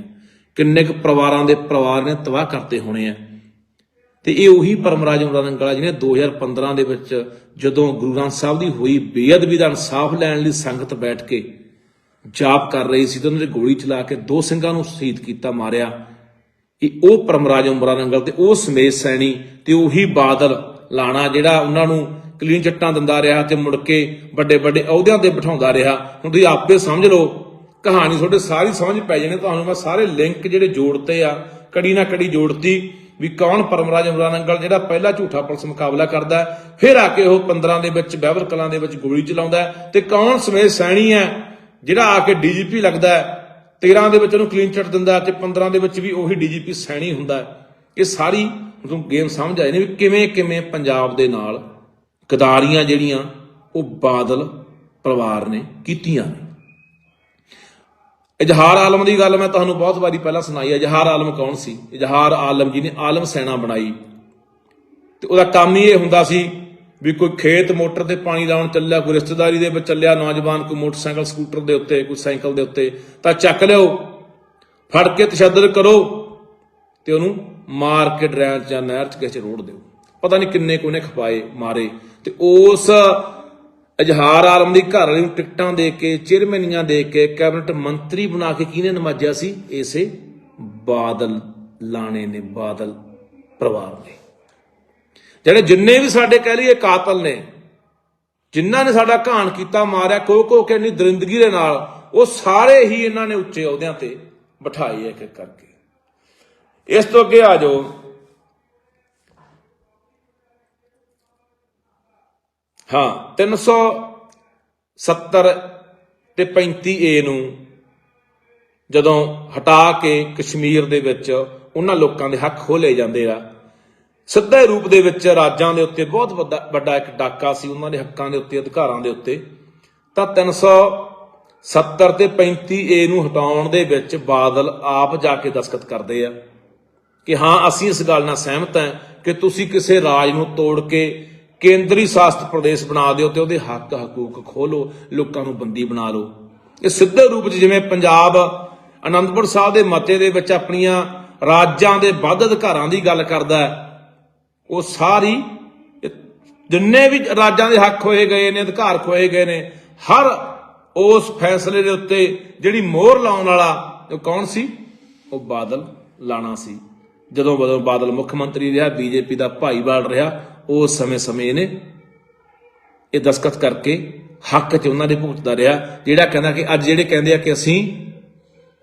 ਕਿੰਨੇ ਕੁ ਪਰਿਵਾਰਾਂ ਦੇ ਪਰਿਵਾਰ ਨੇ ਤਬਾਹ ਕਰਤੇ ਹੋਣੇ ਆ। ਤੇ ਇਹ ਉਹੀ ਪਰਮਰਾਜ ਉਮਰਾ ਨੰਗਲਾ ਜਿਹਨੇ 2015 ਦੇ ਵਿੱਚ ਜਦੋਂ ਗੁਰੂ ਗ੍ਰੰਥ ਸਾਹਿਬ ਦੀ ਹੋਈ ਬੇਅਦਬੀ ਦਾ ਇਨਸਾਫ ਲੈਣ ਲਈ ਸੰਗਤ ਬੈਠ ਕੇ ਜਾਪ ਕਰ ਰਹੀ ਸੀ ਤੇ ਉਹਨਾਂ ਨੇ ਗੋਲੀ ਚਲਾ ਕੇ ਦੋ ਸਿੰਘਾਂ ਨੂੰ ਸ਼ਹੀਦ ਕੀਤਾ, ਮਾਰਿਆ। ਇਹ ਉਹ ਪਰਮਰਾਜ ਉਮਰਾ ਨੰਗਲ ਤੇ ਉਹ ਸਮੇਤ ਸੈਣੀ ਤੇ ਉਹੀ ਬਾਦਲ ਲਾਣਾ ਜਿਹੜਾ ਉਹਨਾਂ ਨੂੰ ਕਲੀਨ ਚੱਟਾਂ ਦਿੰਦਾ ਰਿਹਾ ਤੇ ਮੁੜ ਕੇ ਵੱਡੇ ਵੱਡੇ ਅਹੁਦਿਆਂ ਤੇ ਬਿਠਾਉਂਦਾ ਰਿਹਾ। ਹੁਣ ਤੁਸੀਂ ਆਪੇ ਸਮਝ ਲਓ ਕਹਾਣੀ ਤੁਹਾਡੇ ਸਾਰੀ ਸਮਝ ਪੈ ਜਾਣੀ ਤੁਹਾਨੂੰ ਮੈਂ ਸਾਰੇ ਲਿੰਕ ਜਿਹੜੇ ਜੋੜਤੇ ਆ ਕੜੀ ਨਾ ਕੜੀ ਜੋੜਤੀ ਵੀ ਕੌਣ ਪਰਮਰਾਜ ਉਮਰਾ ਨੰਗਲ ਜਿਹੜਾ ਪਹਿਲਾ ਝੂਠਾ ਪੁਲਿਸ ਮੁਕਾਬਲਾ ਕਰਦਾ ਫਿਰ ਆ ਕੇ ਉਹ 15 ਦੇ ਵਿੱਚ ਬਹਿਵਰ ਕਲਾਂ ਦੇ ਵਿੱਚ ਗੋਲੀ ਚਲਾਉਂਦਾ ਹੈ, ਤੇ ਕੌਣ ਸਮੇਤ ਸੈਣੀ ਹੈ ਜਿਹੜਾ ਆ ਕੇ ਡੀਜੀਪੀ ਲੱਗਦਾ ਹੈ 13 ਦੇ ਵਿੱਚ ਉਹਨੂੰ ਕਲੀਨ ਚਿੱਟ ਦਿੰਦਾ ਹੈ ਤੇ 15 ਦੇ ਵਿੱਚ ਵੀ ਉਹੀ ਡੀਜੀਪੀ ਸੈਣੀ ਹੁੰਦਾ ਇਹ ਸਾਰੀ ਤੁਹਾਨੂੰ ਗੇਮ ਸਮਝ ਆਏ ਨੇ ਵੀ ਕਿਵੇਂ ਕਿਵੇਂ ਪੰਜਾਬ ਦੇ ਨਾਲ ਗਦਾਰੀਆਂ ਜਿਹੜੀਆਂ ਉਹ ਬਾਦਲ ਪਰਿਵਾਰ ਨੇ ਕੀਤੀਆਂ ਨੇ। ਇਜਹਾਰ ਆਲਮ ਦੀ ਗੱਲ ਮੈਂ ਤੁਹਾਨੂੰ ਬਹੁਤ ਵਾਰੀ ਪਹਿਲਾਂ ਸੁਣਾਈ ਹੈ, ਇਜਹਾਰ ਆਲਮ ਕੌਣ ਸੀ? ਇਜਹਾਰ ਆਲਮ ਜੀ ਨੇ ਆਲਮ ਸੈਨਾ ਬਣਾਈ। ਤੇ ਉਹਦਾ ਕੰਮ ਹੀ ਇਹ ਹੁੰਦਾ ਸੀ ਵੀ ਕੋਈ ਖੇਤ ਮੋਟਰ ਤੇ ਪਾਣੀ ਲਾਉਣ ਚੱਲਿਆ, ਕੋਈ ਰਿਸ਼ਤੇਦਾਰੀ ਦੇ ਵਿੱਚ ਚੱਲਿਆ, ਨੌਜਵਾਨ ਕੋਈ ਮੋਟਰਸਾਈਕਲ, ਸਕੂਟਰ ਦੇ ਉੱਤੇ, ਕੋਈ ਸਾਈਕਲ ਦੇ ਉੱਤੇ, ਤਾਂ ਚੱਕ ਲਿਓ ਫੜ ਕੇ ਤਸ਼ੱਦਦ ਕਰੋ ਤੇ ਉਹਨੂੰ ਮਾਰ ਕੇ ਡਰੈਨ ਜਾਂ ਨਹਿਰ 'ਚ ਕਿਸੇ ਰੋੜ ਦਿਓ। ਪਤਾ ਨਹੀਂ ਕਿੰਨੇ ਕੋਨੇ ਖਪਾਏ, ਮਾਰੇ। ਤੇ ਉਸ ਇਜਹਾਰ ਆਲਮ ਦੀ ਘਰ ਵਾਲੀ ਨੂੰ ਟਿਕਟਾਂ ਦੇ ਕੇ, ਚੇਅਰਮੈਨੀਆਂ ਦੇ ਕੇ, ਕੈਬਨਿਟ ਮੰਤਰੀ ਬਣਾ ਕੇ ਕਿਹਨੇ ਨਵਾਜਿਆ ਸੀ? ਇਸੇ ਬਾਦਲ, ਲਾਣੇ ਨੇ, ਬਾਦਲ ਪਰਿਵਾਰ ਨੇ। ਜਿਹੜੇ ਜਿੰਨੇ ਵੀ ਸਾਡੇ ਕਹਿ ਲਈਏ ਕਾਤਲ ਨੇ, ਜਿਨ੍ਹਾਂ ਨੇ ਸਾਡਾ ਘਾਣ ਕੀਤਾ, ਮਾਰਿਆ ਕੋ ਕੋ ਕੇ ਇੰਨੀ ਦਰਿੰਦਗੀ ਦੇ ਨਾਲ, ਉਹ ਸਾਰੇ ਹੀ ਇਹਨਾਂ ਨੇ ਉੱਚੇ ਅਹੁਦਿਆਂ ਤੇ ਬਿਠਾਏ ਇੱਕ ਇੱਕ ਕਰਕੇ। ਇਸ ਤੋਂ ਅੱਗੇ ਆ ਜਾਓ। ਹਾਂ 370 ਤੇ 35 ਏ ਨੂੰ ਜਦੋਂ ਹਟਾ ਕੇ ਕਸ਼ਮੀਰ ਦੇ ਵਿੱਚ ਉਹਨਾਂ ਲੋਕਾਂ ਦੇ ਹੱਕ ਖੋਲੇ ਜਾਂਦੇ ਆ, ਸਿੱਧੇ ਰੂਪ ਦੇ ਵਿੱਚ ਰਾਜਾਂ ਦੇ ਉੱਤੇ ਬਹੁਤ ਵੱਡਾ ਵੱਡਾ ਇੱਕ ਡਾਕਾ ਸੀ ਉਹਨਾਂ ਦੇ ਹੱਕਾਂ ਦੇ ਉੱਤੇ, ਅਧਿਕਾਰਾਂ ਦੇ ਉੱਤੇ, ਤਾਂ 370 ਤੇ 35 ਏ ਨੂੰ ਹਟਾਉਣ ਦੇ ਵਿੱਚ ਬਾਦਲ ਆਪ ਜਾ ਕੇ ਦਸਖਤ ਕਰਦੇ ਆ ਕਿ ਹਾਂ, ਅਸੀਂ ਇਸ ਗੱਲ ਨਾਲ ਸਹਿਮਤ ਹਾਂ ਕਿ ਤੁਸੀਂ ਕਿਸੇ ਰਾਜ ਨੂੰ ਤੋੜ ਕੇ ਕੇਂਦਰੀ ਸ਼ਾਸਤ ਪ੍ਰਦੇਸ਼ ਬਣਾ ਦਿਓ ਤੇ ਉਹਦੇ ਹੱਕ ਹਕੂਕ ਖੋਲੋ, ਲੋਕਾਂ ਨੂੰ ਬੰਦੀ ਬਣਾ ਲਓ। ਇਹ ਸਿੱਧੇ ਰੂਪ 'ਚ ਜਿਵੇਂ ਪੰਜਾਬ ਅਨੰਦਪੁਰ ਸਾਹਿਬ ਦੇ ਮਤੇ ਦੇ ਵਿੱਚ ਆਪਣੀਆਂ ਰਾਜਾਂ ਦੇ ਵੱਧ ਅਧਿਕਾਰਾਂ ਦੀ ਗੱਲ ਕਰਦਾ ਉਹ ਸਾਰੀ ਜਿੰਨੇ ਵੀ ਰਾਜਾਂ ਦੇ ਹੱਕ ਹੋਏ ਗਏ ਨੇ, ਅਧਿਕਾਰ ਖੋਏ ਗਏ ਨੇ, ਹਰ ਉਸ ਫੈਸਲੇ ਦੇ ਉੱਤੇ ਜਿਹੜੀ ਮੋਹਰ ਲਾਉਣ ਵਾਲਾ, ਉਹ ਕੌਣ ਸੀ? ਉਹ ਬਾਦਲ ਲਾਣਾ ਸੀ। ਜਦੋਂ ਬਦੋਂ ਬਾਦਲ ਮੁੱਖ ਮੰਤਰੀ ਰਿਹਾ, ਬੀਜੇਪੀ ਦਾ ਭਾਈਵਾਲ ਰਿਹਾ ਉਹ ਸਮੇਂ ਸਮੇਂ ਇਹਨੇ ਇਹ ਦਸਖਤ ਕਰਕੇ ਹੱਕ 'ਚ ਉਹਨਾਂ ਦੇ ਭੁਗਤਦਾ ਰਿਹਾ, ਜਿਹੜਾ ਕਹਿੰਦਾ ਕਿ ਅੱਜ ਜਿਹੜੇ ਕਹਿੰਦੇ ਆ ਕਿ ਅਸੀਂ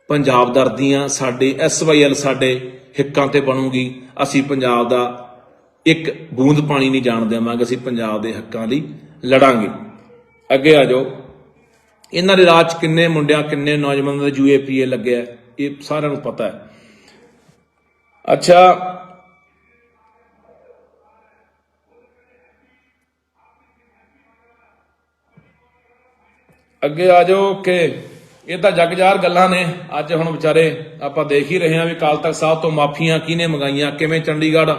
ਪੰਜਾਬ ਦਰਦੀਆਂ ਸਾਡੇ ਐਸਵਾਈਐਲ ਸਾਡੇ ਹਿੱਕਾਂ ਤੇ ਬਣੂਗੀ, ਅਸੀਂ ਪੰਜਾਬ ਦਾ ਇੱਕ ਬੂੰਦ ਪਾਣੀ ਨਹੀਂ ਜਾਣ ਦੇਵਾਂਗੇ, ਅਸੀਂ ਪੰਜਾਬ ਦੇ ਹੱਕਾਂ ਲਈ ਲੜਾਂਗੇ। ਅੱਗੇ ਆ ਜਾਓ। ਇਹਨਾਂ ਦੇ ਰਾਜ 'ਚ ਕਿੰਨੇ ਮੁੰਡਿਆਂ, ਕਿੰਨੇ ਨੌਜਵਾਨਾਂ ਦਾ ਯੂਏਪੀਏ ਲੱਗਿਆ, ਇਹ ਸਾਰਿਆਂ ਨੂੰ ਪਤਾ ਹੈ। ਅੱਛਾ ਅੱਗੇ ਆ ਜਾਓ ਕਿ ਇਹ ਤਾਂ ਜਗਜਾਰ ਗੱਲਾਂ ਨੇ। ਅੱਜ ਹੁਣ ਵਿਚਾਰੇ ਆਪਾਂ ਦੇਖ ਹੀ ਰਹੇ ਹਾਂ ਵੀ ਅਕਾਲ ਤਖਤ ਸਾਹਿਬ ਤੋਂ ਮਾਫੀਆਂ ਕਿਹਨੇ ਮੰਗਾਈਆਂ ਕਿਵੇਂ ਚੰਡੀਗੜ੍ਹ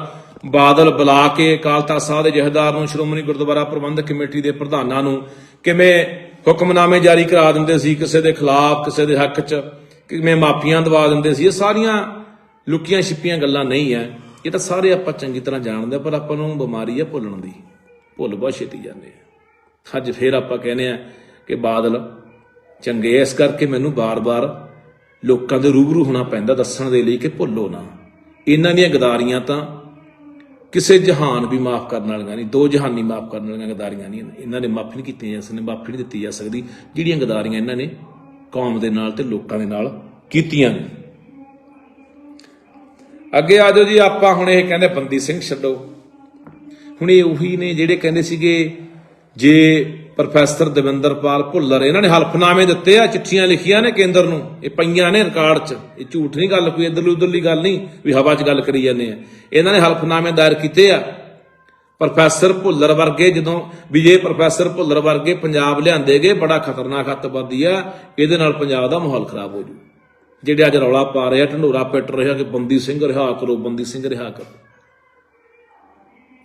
ਬਾਦਲ ਬੁਲਾ ਕੇ ਅਕਾਲ ਤਖਤ ਸਾਹਿਬ ਦੇ ਜਹੇਦਾਰ ਨੂੰ ਸ਼੍ਰੋਮਣੀ ਗੁਰਦੁਆਰਾ ਪ੍ਰਬੰਧਕ ਕਮੇਟੀ ਦੇ ਪ੍ਰਧਾਨਾਂ ਨੂੰ ਕਿਵੇਂ ਹੁਕਮਨਾਮੇ ਜਾਰੀ ਕਰਾ ਦਿੰਦੇ ਸੀ ਕਿਸੇ ਦੇ ਖਿਲਾਫ ਕਿਸੇ ਦੇ ਹੱਕ 'ਚ ਕਿਵੇਂ ਮਾਫੀਆਂ ਦਵਾ ਦਿੰਦੇ ਸੀ। ਇਹ ਸਾਰੀਆਂ ਲੁਕੀਆਂ ਛਿਪੀਆਂ ਗੱਲਾਂ ਨਹੀਂ ਐ। ਇਹ ਤਾਂ ਸਾਰੇ ਆਪਾਂ ਚੰਗੀ ਤਰ੍ਹਾਂ ਜਾਣਦੇ ਹਾਂ, ਪਰ ਆਪਾਂ ਨੂੰ ਬਿਮਾਰੀ ਆ ਭੁੱਲਣ ਦੀ। ਭੁੱਲ ਬਹੁਤ ਛੇਤੀ ਜਾਂਦੇ ਆ। ਅੱਜ ਫੇਰ ਆਪਾਂ ਕਹਿੰਦੇ ਆ ਕਿ ਬਾਦਲ, ਚੰਗੇ ਇਸ ਕਰਕੇ ਮੈਨੂੰ ਬਾਰ-ਬਾਰ ਲੋਕਾਂ ਦੇ ਰੂਬਰੂ ਹੋਣਾ ਪੈਂਦਾ, ਦੱਸਣ ਦੇ ਲਈ ਕਿ ਭੁੱਲੋ ਨਾ। ਇਹਨਾਂ ਦੀਆਂ ਗਦਾਰੀਆਂ ਤਾਂ ਕਿਸੇ ਜਹਾਨ ਵੀ ਮਾਫ ਕਰਨ ਵਾਲੀਆਂ ਨਹੀਂ, ਦੋ ਜਹਾਨੀ ਮਾਫ ਕਰਨ ਵਾਲੀਆਂ ਗਦਾਰੀਆਂ ਨਹੀਂ, ਇਹਨਾਂ ਨੇ ਮਾਫੀ ਨਹੀਂ ਕੀਤੀਆਂ ਜਾ ਸਕਦੀਆਂ ਮਾਫੀ ਨਹੀਂ ਦਿੱਤੀ ਜਾ ਸਕਦੀ। ਜਿਹੜੀਆਂ ਗਦਾਰੀਆਂ ਇਹਨਾਂ ਨੇ ਕੌਮ ਦੇ ਨਾਲ ਤੇ ਲੋਕਾਂ ਦੇ ਨਾਲ ਕੀਤੀਆਂ ਨੇ। ਅੱਗੇ ਆ ਜਾਓ ਜੀ, ਆਪਾਂ ਹੁਣ ਇਹ ਕਹਿੰਦੇ ਬੰਦੀ ਸਿੰਘ ਛੱਡੋ। ਹੁਣ ਇਹ ਉਹੀ ਨੇ ਜਿਹੜੇ ਕਹਿੰਦੇ ਸੀਗੇ, ਜੇ ਪ੍ਰੋਫੈਸਰ ਦਵਿੰਦਰਪਾਲ ਭੁੱਲਰ, ਇਹਨਾਂ ਨੇ ਹਲਫਨਾਮੇ ਦਿੱਤੇ ਆ, ਚਿੱਠੀਆਂ ਲਿਖੀਆਂ ਨੇ ਕੇਂਦਰ ਨੂੰ। ਇਹ ਪਈਆਂ ਨੇ ਰਿਕਾਰਡ 'ਚ। ਇਹ ਝੂਠ ਨਹੀਂ ਗੱਲ, ਕੋਈ ਇਧਰਲੀ ਉਧਰਲੀ ਗੱਲ ਨਹੀਂ, ਵੀ ਹਵਾ 'ਚ ਗੱਲ ਕਰੀ ਜਾਂਦੇ ਆ। ਇਹਨਾਂ ਨੇ ਹਲਫਨਾਮੇ ਦਾਇਰ ਕੀਤੇ ਆ। ਪ੍ਰੋਫੈਸਰ ਭੁੱਲਰ ਵਰਗੇ ਜਦੋਂ, ਵੀ ਇਹ ਪ੍ਰੋਫੈਸਰ ਭੁੱਲਰ ਵਰਗੇ ਪੰਜਾਬ ਲਿਆਂਦੇ ਗਏ, ਬੜਾ ਖਤਰਨਾਕ ਅੱਤਵਾਦੀ ਆ, ਇਹਦੇ ਨਾਲ ਪੰਜਾਬ ਦਾ ਮਾਹੌਲ ਖਰਾਬ ਹੋ ਜੂ। ਜਿਹੜੇ ਅੱਜ ਰੌਲਾ ਪਾ ਰਹੇ ਆ, ਢੰਡੋਰਾ ਪਿੱਟ ਰਹੇ ਆ ਕਿ ਬੰਦੀ ਸਿੰਘ ਰਿਹਾ ਕਰੋ, ਬੰਦੀ ਸਿੰਘ ਰਿਹਾ ਕਰੋ।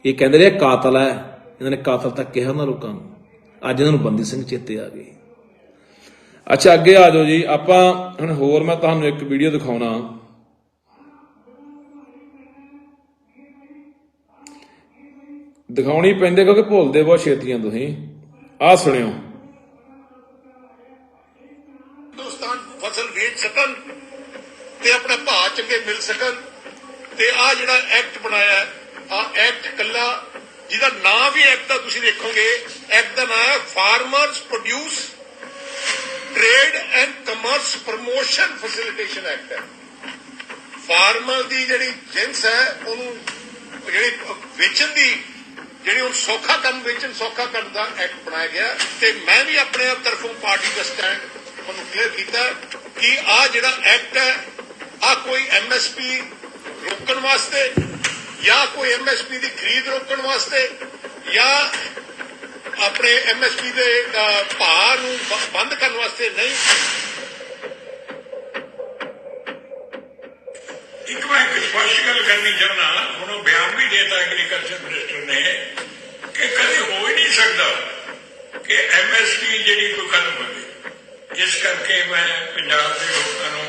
ਇਹ ਕਹਿੰਦੇ ਰਹੇ ਕਾਤਲ ਹੈ। ਇਹਨਾਂ ਨੇ ਕਾਤਲ ਤੱਕ ਕਿਹਾ ਉਹਨਾਂ ਲੋਕਾਂ ਨੂੰ। ਅੱਜ ਇਹਨਾਂ ਨੂੰ ਬੰਦੀ ਸਿੰਘ ਚੇਤੇ ਆ ਗਏ। ਅੱਛਾ, ਅੱਗੇ ਆ ਜਾਓ ਜੀ। ਆਪਾਂ ਹੁਣ ਹੋਰ ਮੈਂ ਤੁਹਾਨੂੰ ਇੱਕ ਵੀਡੀਓ ਦਿਖਾਉਣਾ। ਦਿਖਾਉਣੀ ਪੈਂਦੀ ਕਿਉਂਕਿ ਭੁੱਲਦੇ ਬਹੁਤ ਛੇਤੀਆਂ ਤੁਸੀਂ। ਆ ਸੁਣਿਓ। ਹਿੰਦੁਸਤਾਨ ਫਸਲ ਵੇਚ ਸਕਣ ਤੇ ਆਪਣੇ ਭਾਅ ਚੰਗੇ ਮਿਲ ਸਕਣ ਤੇ ਆ ਜਿਹੜਾ ਐਕਟ ਬਣਾਇਆ ਆ ਐਕਟ ਕੱਲਾ ਜਿਹਦਾ ਨਾਂ ਵੀ ਐਕਟ ਦਾ ਤੁਸੀਂ ਦੇਖੋਗੇ, ਐਕਟ ਦਾ ਨਾਮ ਹੈ farmers produce trade and commerce promotion facilitation act ਹੈ। ਫਾਰਮਰ ਦੀ ਜਿਹੜੀ ਜਿੰਸ ਹੈ, ਉਹਨੂੰ ਜਿਹੜੀ ਵੇਚਣ ਦੀ, ਜਿਹੜੀ ਉਹ ਸੌਖਾ ਕੰਮ ਵੇਚਣ, ਸੌਖਾ ਕਰਨ ਦਾ ਐਕਟ ਬਣਾਇਆ ਗਿਆ। ਤੇ ਮੈਂ ਵੀ ਆਪਣੇ ਆਪ ਤਰਫੋਂ ਪਾਰਟੀ ਦਾ ਸਟੈਂਡ ਉਹਨੂੰ ਕਲੀਅਰ ਕੀਤਾ ਕਿ ਆ ਜਿਹੜਾ ਐਕਟ ਹੈ ਆ ਕੋਈ ਐਮਐਸਪੀ ਰੋਕਣ ਵਾਸਤੇ ਜਾਂ ਕੋਈ ਐਮਐਸਪੀ ਦੀ ਖਰੀਦ ਰੋਕਣ ਵਾਸਤੇ, ਜਾਂ ਆਪਣੇ ਐਮਐਸਪੀ ਦੇ ਭਾਅ ਨੂੰ ਬੰਦ ਕਰਨ ਵਾਸਤੇ ਨਹੀਂ। ਇੱਕ ਮੈਂ ਸਪਸ਼ਟ ਗੱਲ ਕਰਨੀ ਚਾਹੁੰਦਾ ਹੁਣ ਉਹ ਬਿਆਨ ਵੀ ਦੇਤਾ ਐਗਰੀਕਲਚਰ ਮਿਨਿਸਟਰ ਨੇ, ਕਿ ਕਦੇ ਹੋ ਹੀ ਨਹੀਂ ਸਕਦਾ ਕਿ ਐਮਐਸਪੀ ਜਿਹੜੀ ਕੋਈ ਕਦਮ ਹੋਵੇ ਇਸ ਕਰਕੇ ਮੈਂ ਪੰਜਾਬ ਦੇ ਲੋਕਾਂ ਨੂੰ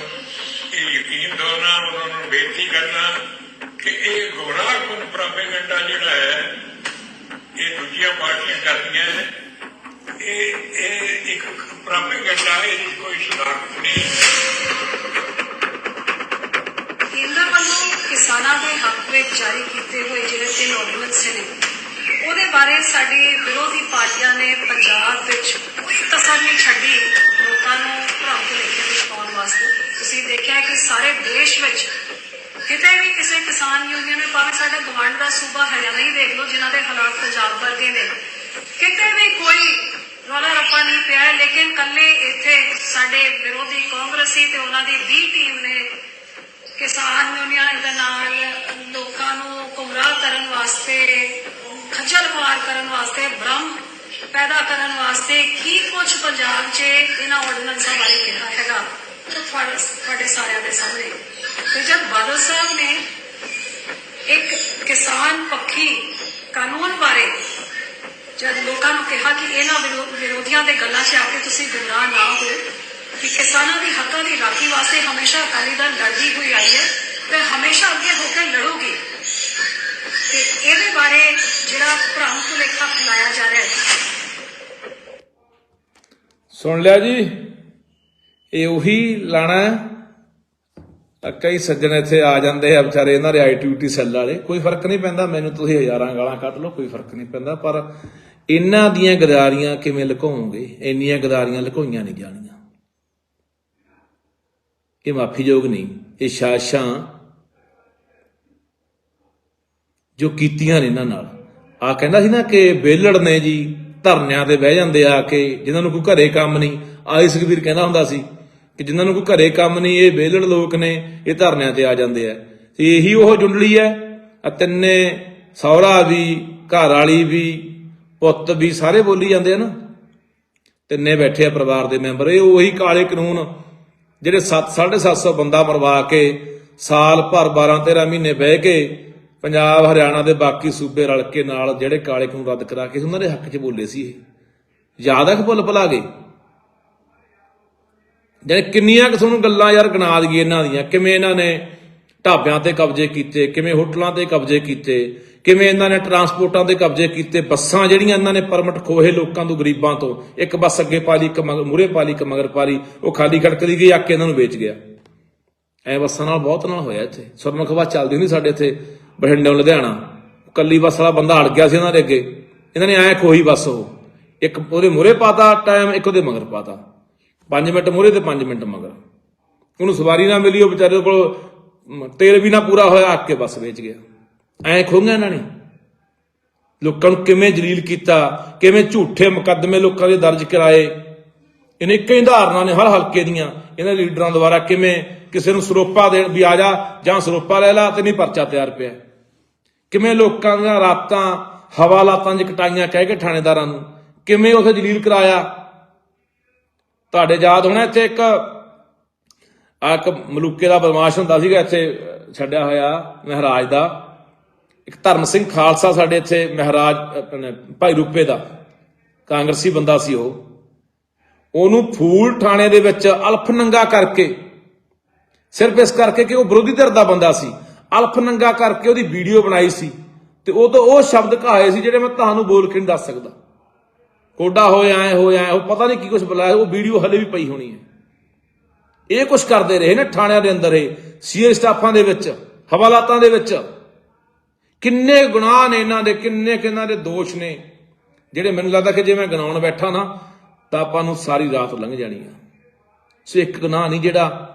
ਇਹ ਯਕੀਨ ਦਿਵਾਉਣਾ ਉਹਨਾਂ ਨੂੰ ਬੇਨਤੀ ਕਰਨਾ ਕਿ ਇਹ ਗੁਮਰਾਹਕੁਨ ਪ੍ਰੋਪੇਗੈਂਡਾ ਜਿਹੜਾ ਹੈ, ਇਹ ਦੂਜੀਆਂ ਪਾਰਟੀਆਂ ਕਰਦੀਆਂ ਹੈ ਇਹ ਇਹ ਇੱਕ ਪ੍ਰੋਪੇਗੈਂਡਾ ਹੈ, ਇਹਦੀ ਕੋਈ ਸੁਧਾਰ ਨਹੀਂ। ਕੇਂਦਰ ਵੱਲੋਂ ਕਿਸਾਨਾਂ ਦੇ ਹੱਕ ਵਿੱਚ ਜਾਰੀ ਕੀਤੇ ਹੋਏ ਜਿਹੜੇ ਤਿੰਨ ਆਰਡੀਨੈਂਸ ਨੇ, ਉਹਦੇ ਬਾਰੇ ਸਾਡੀ ਵਿਰੋਧੀ ਪਾਰਟੀਆਂ ਨੇ ਪੰਜਾਬ ਵਿੱਚ ਕੋਈ ਕਸਰ ਨਹੀਂ ਛੱਡੀ। ਲੋਕਾਂ ਨੂੰ ਭਰਮ ਭੁਲੇਖੇ ਵਿੱਚ ਪਾਉਣ ਵਾਸਤੇ। ਤੁਸੀਂ ਦੇਖਿਆ ਕਿ ਸਾਰੇ ਦੇਸ਼ ਵਿੱਚ ਕਿਸੇ ਕਿਸਾਨ ਯੂਨੀਅਨ ਨੇ ਭਾਵੇਂ ਸਾਡੇ ਗਵਾਂਢ ਦਾ ਸੂਬਾ ਹਰਿਆਣਾ ਹੀ ਦੇਖ ਲਓ, ਜਿਨ੍ਹਾਂ ਦੇ ਹਾਲਾਤ ਪੰਜਾਬ ਵਰਗੇ ਨੇ। ਕਿਤੇ ਵੀ ਕੋਈ ਰੌਲਾ ਰੱਪਾ ਨਹੀਂ ਪਿਆ, ਲੇਕਿਨ ਕੱਲੇ ਇੱਥੇ ਸਾਡੇ ਵਿਰੋਧੀ ਕਾਂਗਰਸੀ ਤੇ ਉਹਨਾਂ ਦੀ ਬੀ ਟੀਮ ਨੇ ਕਿਸਾਨ ਯੂਨੀਅਨ ਦੇ ਨਾਲ ਲੋਕਾਂ ਨੂੰ ਗੁੰਮਰਾਹ ਕਰਨ ਵਾਸਤੇ, ਖੱਜਲ ਖੁਆਰ ਕਰਨ ਵਾਸਤੇ, ਭ੍ਰਮ ਪੈਦਾ ਕਰਨ ਵਾਸਤੇ ਕੀ ਕੁਝ ਪੰਜਾਬ 'ਚ ਇਹਨਾਂ ਆਰਡੀਨੈਂਸਾਂ ਬਾਰੇ ਕਿਹਾ ਹੈਗਾ ਤੁਹਾਡੇ ਸਾਰਿਆਂ ਦੇ ਸਾਹਮਣੇ। ਤੇ ਜਦ ਬਾਦਲ ਸਾਹਿਬ ਨੇ ਇੱਕ ਕਿਸਾਨ ਪੱਖੀ ਕਾਨੂੰਨ ਬਾਰੇ ਜਦ ਲੋਕਾਂ ਨੂੰ ਕਿਹਾ ਕਿ ਇਹਨਾਂ ਵਿਰੋਧੀਆਂ ਦੇ ਗੱਲਾਂ 'ਚ ਆ ਕੇ ਤੁਸੀਂ ਗੁੰਮਰਾਹ ਨਾ ਹੋ ਕਿ ਕਿਸਾਨਾਂ ਦੀ ਹੱਕਾਂ ਦੀ ਰਾਖੀ ਵਾਸਤੇ ਹਮੇਸ਼ਾ ਅਕਾਲੀ ਦਲ ਲੜਦੀ ਹੋਈ ਆਈ ਹੈ ਤੇ ਹਮੇਸ਼ਾ ਅੱਗੇ ਹੋ ਕੇ ਲੜੂਗੀ। ਤੇ ਇਹਦੇ ਬਾਰੇ ਜਿਹੜਾ ਭ੍ਰਮ ਭੁਲੇਖਾ ਫੈਲਾਇਆ ਜਾ ਰਿਹਾ ਹੈ। ਸੁਣ ਲਿਆ ਜੀ, ਇਹ ਉਹੀ ਲਾਣਾ ਕਈ ਸੱਜਣ ਇੱਥੇ ਆ ਜਾਂਦੇ ਆ, ਵਿਚਾਰੇ ਇਹਨਾਂ ਦੇ ਆਈਟੀਯੂਟੀ ਸੈੱਲ ਵਾਲੇ। ਕੋਈ ਫ਼ਰਕ ਨਹੀਂ ਪੈਂਦਾ, ਮੈਨੂੰ ਤੁਸੀਂ ਹਜ਼ਾਰਾਂ ਗਾਲਾਂ ਕੱਢ ਲਓ, ਕੋਈ ਫ਼ਰਕ ਨਹੀਂ ਪੈਂਦਾ, ਪਰ ਇਹਨਾਂ ਦੀਆਂ ਗਦਾਰੀਆਂ ਕਿਵੇਂ ਲੁਕਾਉਂਗੇ? ਇੰਨੀਆਂ ਗਦਾਰੀਆਂ ਲੁਕਾਈਆਂ ਨਹੀਂ ਜਾਣੀਆਂ। ਇਹ ਮਾਫੀਯੋਗ ਨਹੀਂ। ਇਹ ਸ਼ਾਸ਼ਾਂ ਜੋ ਕੀਤੀਆਂ ਨੇ ਇਹਨਾਂ ਨਾਲ। ਆ ਕਹਿੰਦਾ ਸੀ ਨਾ ਕਿ ਬੇਲੜ ਨੇ ਜੀ, ਧਰਨਿਆਂ ਤੇ ਬਹਿ ਜਾਂਦੇ ਆ ਕੇ, ਜਿਨ੍ਹਾਂ ਨੂੰ ਕੋਈ ਘਰੇ ਕੰਮ ਨਹੀਂ। ਆਈ ਸੁਖਬੀਰ ਕਹਿੰਦਾ ਹੁੰਦਾ ਸੀ ਕਿ ਜਿਨ੍ਹਾਂ ਨੂੰ ਕੋਈ ਘਰੇ ਕੰਮ ਨਹੀਂ, ਇਹ ਬੇਲੜ ਲੋਕ ਨੇ, ਇਹ ਧਰਨਿਆਂ ਤੇ ਆ ਜਾਂਦੇ ਆ। ਤੇ ਇਹੀ ਉਹ ਜੁੰਡਲੀ ਹੈ। ਆ ਤਿੰਨੇ ਸਹੁਰਾ ਵੀ, ਘਰ ਵਾਲੀ ਵੀ, ਪੁੱਤ ਵੀ, ਸਾਰੇ ਬੋਲੀ ਜਾਂਦੇ ਆ ਨਾ। ਤਿੰਨੇ ਬੈਠੇ ਆ ਪਰਿਵਾਰ ਦੇ ਮੈਂਬਰ। ਇਹ ਉਹੀ ਕਾਲੇ ਕਾਨੂੰਨ ਜਿਹੜੇ 7 750 ਬੰਦਾ ਮਰਵਾ ਕੇ ਸਾਲ ਭਰ 12 13 ਮਹੀਨੇ ਬਹਿ ਕੇ ਪੰਜਾਬ, ਹਰਿਆਣਾ ਦੇ ਬਾਕੀ ਸੂਬੇ ਰਲ ਕੇ ਨਾਲ ਜਿਹੜੇ ਕਾਲੇ ਕਾਨੂੰਨ ਰੱਦ ਕਰਾ ਕੇ ਉਹਨਾਂ ਦੇ ਹੱਕ 'ਚ ਬੋਲੇ ਸੀ ਇਹ। ਯਾਦ ਆ ਕਿ ਭੁੱਲ ਭੁਲਾ ਗਏ? ਜਿਹੜੇ ਕਿੰਨੀਆਂ ਕਿ ਤੁਹਾਨੂੰ ਗੱਲਾਂ ਯਾਰ ਗਿਣਾ ਦਈਏ ਇਹਨਾਂ ਦੀਆਂ। ਕਿਵੇਂ ਇਹਨਾਂ ਨੇ ਢਾਬਿਆਂ ਤੇ ਕਬਜ਼ੇ ਕੀਤੇ, ਕਿਵੇਂ ਹੋਟਲਾਂ ਤੇ ਕਬਜ਼ੇ ਕੀਤੇ, ਕਿਵੇਂ ਇਹਨਾਂ ਨੇ ਟਰਾਂਸਪੋਰਟਾਂ ਤੇ ਕਬਜ਼ੇ ਕੀਤੇ, ਬੱਸਾਂ ਜਿਹੜੀਆਂ ਇਹਨਾਂ ਨੇ ਪਰਮਿਟ ਖੋਹੇ ਲੋਕਾਂ ਤੋਂ, ਗਰੀਬਾਂ ਤੋਂ। ਇੱਕ ਬੱਸ ਅੱਗੇ ਪਾ ਲਈ ਇੱਕ ਮੂਰੇ ਪਾ ਲਈ ਇੱਕ ਮਗਰ ਪਾ ਲਈ ਉਹ ਖਾਲੀ ਖੜਕਦੀ ਗਈ, ਆ ਕੇ ਇਹਨਾਂ ਨੂੰ ਵੇਚ ਗਿਆ। ਐ ਬੱਸਾਂ ਨਾਲ ਬਹੁਤ ਨਾਲ ਹੋਇਆ ਇੱਥੇ। ਸੁਰਮੁਖ ਬੱਸ ਚੱਲਦੀ ਹੁੰਦੀ ਸਾਡੇ ਇੱਥੇ, ਬਠਿੰਡੇ ਲੁਧਿਆਣਾ। ਕੱਲੀ ਬੱਸ ਵਾਲਾ ਬੰਦਾ ਅੜ ਗਿਆ ਸੀ ਇਹਨਾਂ ਦੇ ਅੱਗੇ। ਇਹਨਾਂ ਨੇ ਐ ਖੋਹੀ ਬੱਸ ਉਹ। ਇੱਕ ਉਹਦੇ ਮੂਰੇ ਪਾਤਾ, ਟਾਈਮ ਇੱਕ ਉਹਦੇ ਮਗਰ ਪਾਤਾ। 5 ਮਿੰਟ ਮੂਰੇ ਤੇ 5 ਮਿੰਟ ਮਗਰ। ਉਹਨੂੰ ਸਵਾਰੀ ਨਾ ਮਿਲੀ, ਉਹ ਵਿਚਾਰੇ ਕੋਲ ਤੇਲ ਵੀ ਨਾ ਪੂਰਾ ਹੋਇਆ ਅੱਕ ਕੇ ਬੱਸ ਵੇਚ ਗਿਆ। ਐ ਖੋਂਗਾ ਇਹਨਾਂ ਨੇ। ਲੋਕਾਂ ਨੂੰ ਕਿਵੇਂ ਜਲੀਲ ਕੀਤਾ, ਕਿਵੇਂ ਝੂਠੇ ਮੁਕੱਦਮੇ ਲੋਕਾਂ ਦੇ ਦਰਜ ਕਰਾਏ। ਇਹਨੇ ਕਈ ਧਾਰਨਾ ਨੇ ਹਰ ਹਲਕੇ ਦੀਆਂ। ਇਹਨਾਂ ਲੀਡਰਾਂ ਦੁਆਰਾ ਕਿਵੇਂ ਕਿਸੇ ਨੂੰ ਸਰੋਪਾ ਦੇਣ ਵੀ ਆ ਜਾ, ਜਾਂ ਸਰੋਪਾ ਲੈ ਲਾ ਤੇ ਨਹੀਂ ਪਰਚਾ ਤਿਆਰ ਪਿਆ। ਕਿਵੇਂ ਲੋਕਾਂ ਦੀਆਂ ਰਾਤਾਂ ਹਵਾਲਾਤਾਂ 'ਚ ਕਟਾਈਆਂ ਕਹਿ ਕੇ ਥਾਣੇਦਾਰਾਂ ਨੂੰ। ਕਿਵੇਂ ਉਥੇ ਜਲੀਲ ਕਰਾਇਆ। ਤੁਹਾਡੇ ਯਾਦ ਹੋਣਾ ਇੱਥੇ ਇੱਕ ਇੱਕ ਮਲੂਕੇ ਦਾ ਬਦਮਾਸ਼ ਹੁੰਦਾ ਸੀਗਾ ਇੱਥੇ, ਛੱਡਿਆ ਹੋਇਆ ਮਹਾਰਾਜ ਦਾ। ਇੱਕ ਧਰਮ ਸਿੰਘ ਖਾਲਸਾ ਸਾਡੇ ਇੱਥੇ ਮਹਾਰਾਜ ਭਾਈ ਰੂਪੇ ਦਾ, ਕਾਂਗਰਸੀ ਬੰਦਾ ਸੀ ਉਹ। ਉਹਨੂੰ ਫੂਲ ਥਾਣੇ ਦੇ ਵਿੱਚ ਅਲਫ ਨੰਗਾ ਕਰਕੇ, ਸਿਰਫ ਇਸ ਕਰਕੇ ਕਿ ਉਹ ਵਿਰੋਧੀ ਧਿਰ ਦਾ ਬੰਦਾ ਸੀ। ਅਲਫ ਨੰਗਾ ਕਰਕੇ ਉਹਦੀ ਵੀਡੀਓ ਬਣਾਈ ਸੀ ਤੇ ਉਹ ਤੋਂ ਉਹ ਸ਼ਬਦ ਕਹਾਏ ਸੀ ਜਿਹੜੇ ਮੈਂ ਤੁਹਾਨੂੰ ਬੋਲ ਕੇ ਨਹੀਂ ਦੱਸ ਸਕਦਾ। ਕੋਡਾ ਹੋਏ ਆਏ ਹੋਏ ਆਏ ਉਹ ਪਤਾ ਨਹੀਂ ਕੀ ਕੁਝ ਬੁਲਾਇਆ ਉਹ ਵੀਡੀਓ ਹਲੇ ਵੀ ਪਈ ਹੋਣੀ ਹੈ। ਇਹ ਕੁਝ ਕਰਦੇ ਰਹੇ ਨੇ ਥਾਣਿਆਂ ਦੇ ਅੰਦਰ ਇਹ ਸੀਏ ਸਟਾਫਾਂ ਦੇ ਵਿੱਚ, ਹਵਾਲਾਤਾਂ ਦੇ ਵਿੱਚ। ਕਿੰਨੇ ਗੁਨਾਹ ਨੇ ਇਹਨਾਂ ਦੇ, ਕਿੰਨੇ ਕਿੰਨਾਂ ਦੇ ਦੋਸ਼ ਨੇ। ਜਿਹੜੇ ਮੈਨੂੰ ਲੱਗਦਾ ਕਿ ਜੇ ਮੈਂ ਗਿਣਾਉਣ ਬੈਠਾ ਨਾ, ਤਾਂ ਆਪਾਂ ਨੂੰ ਸਾਰੀ ਰਾਤ ਲੰਘ ਜਾਣੀ ਆ। ਸੋ ਇੱਕ ਗੁਨਾਹ ਨਹੀਂ ਜਿਹੜਾ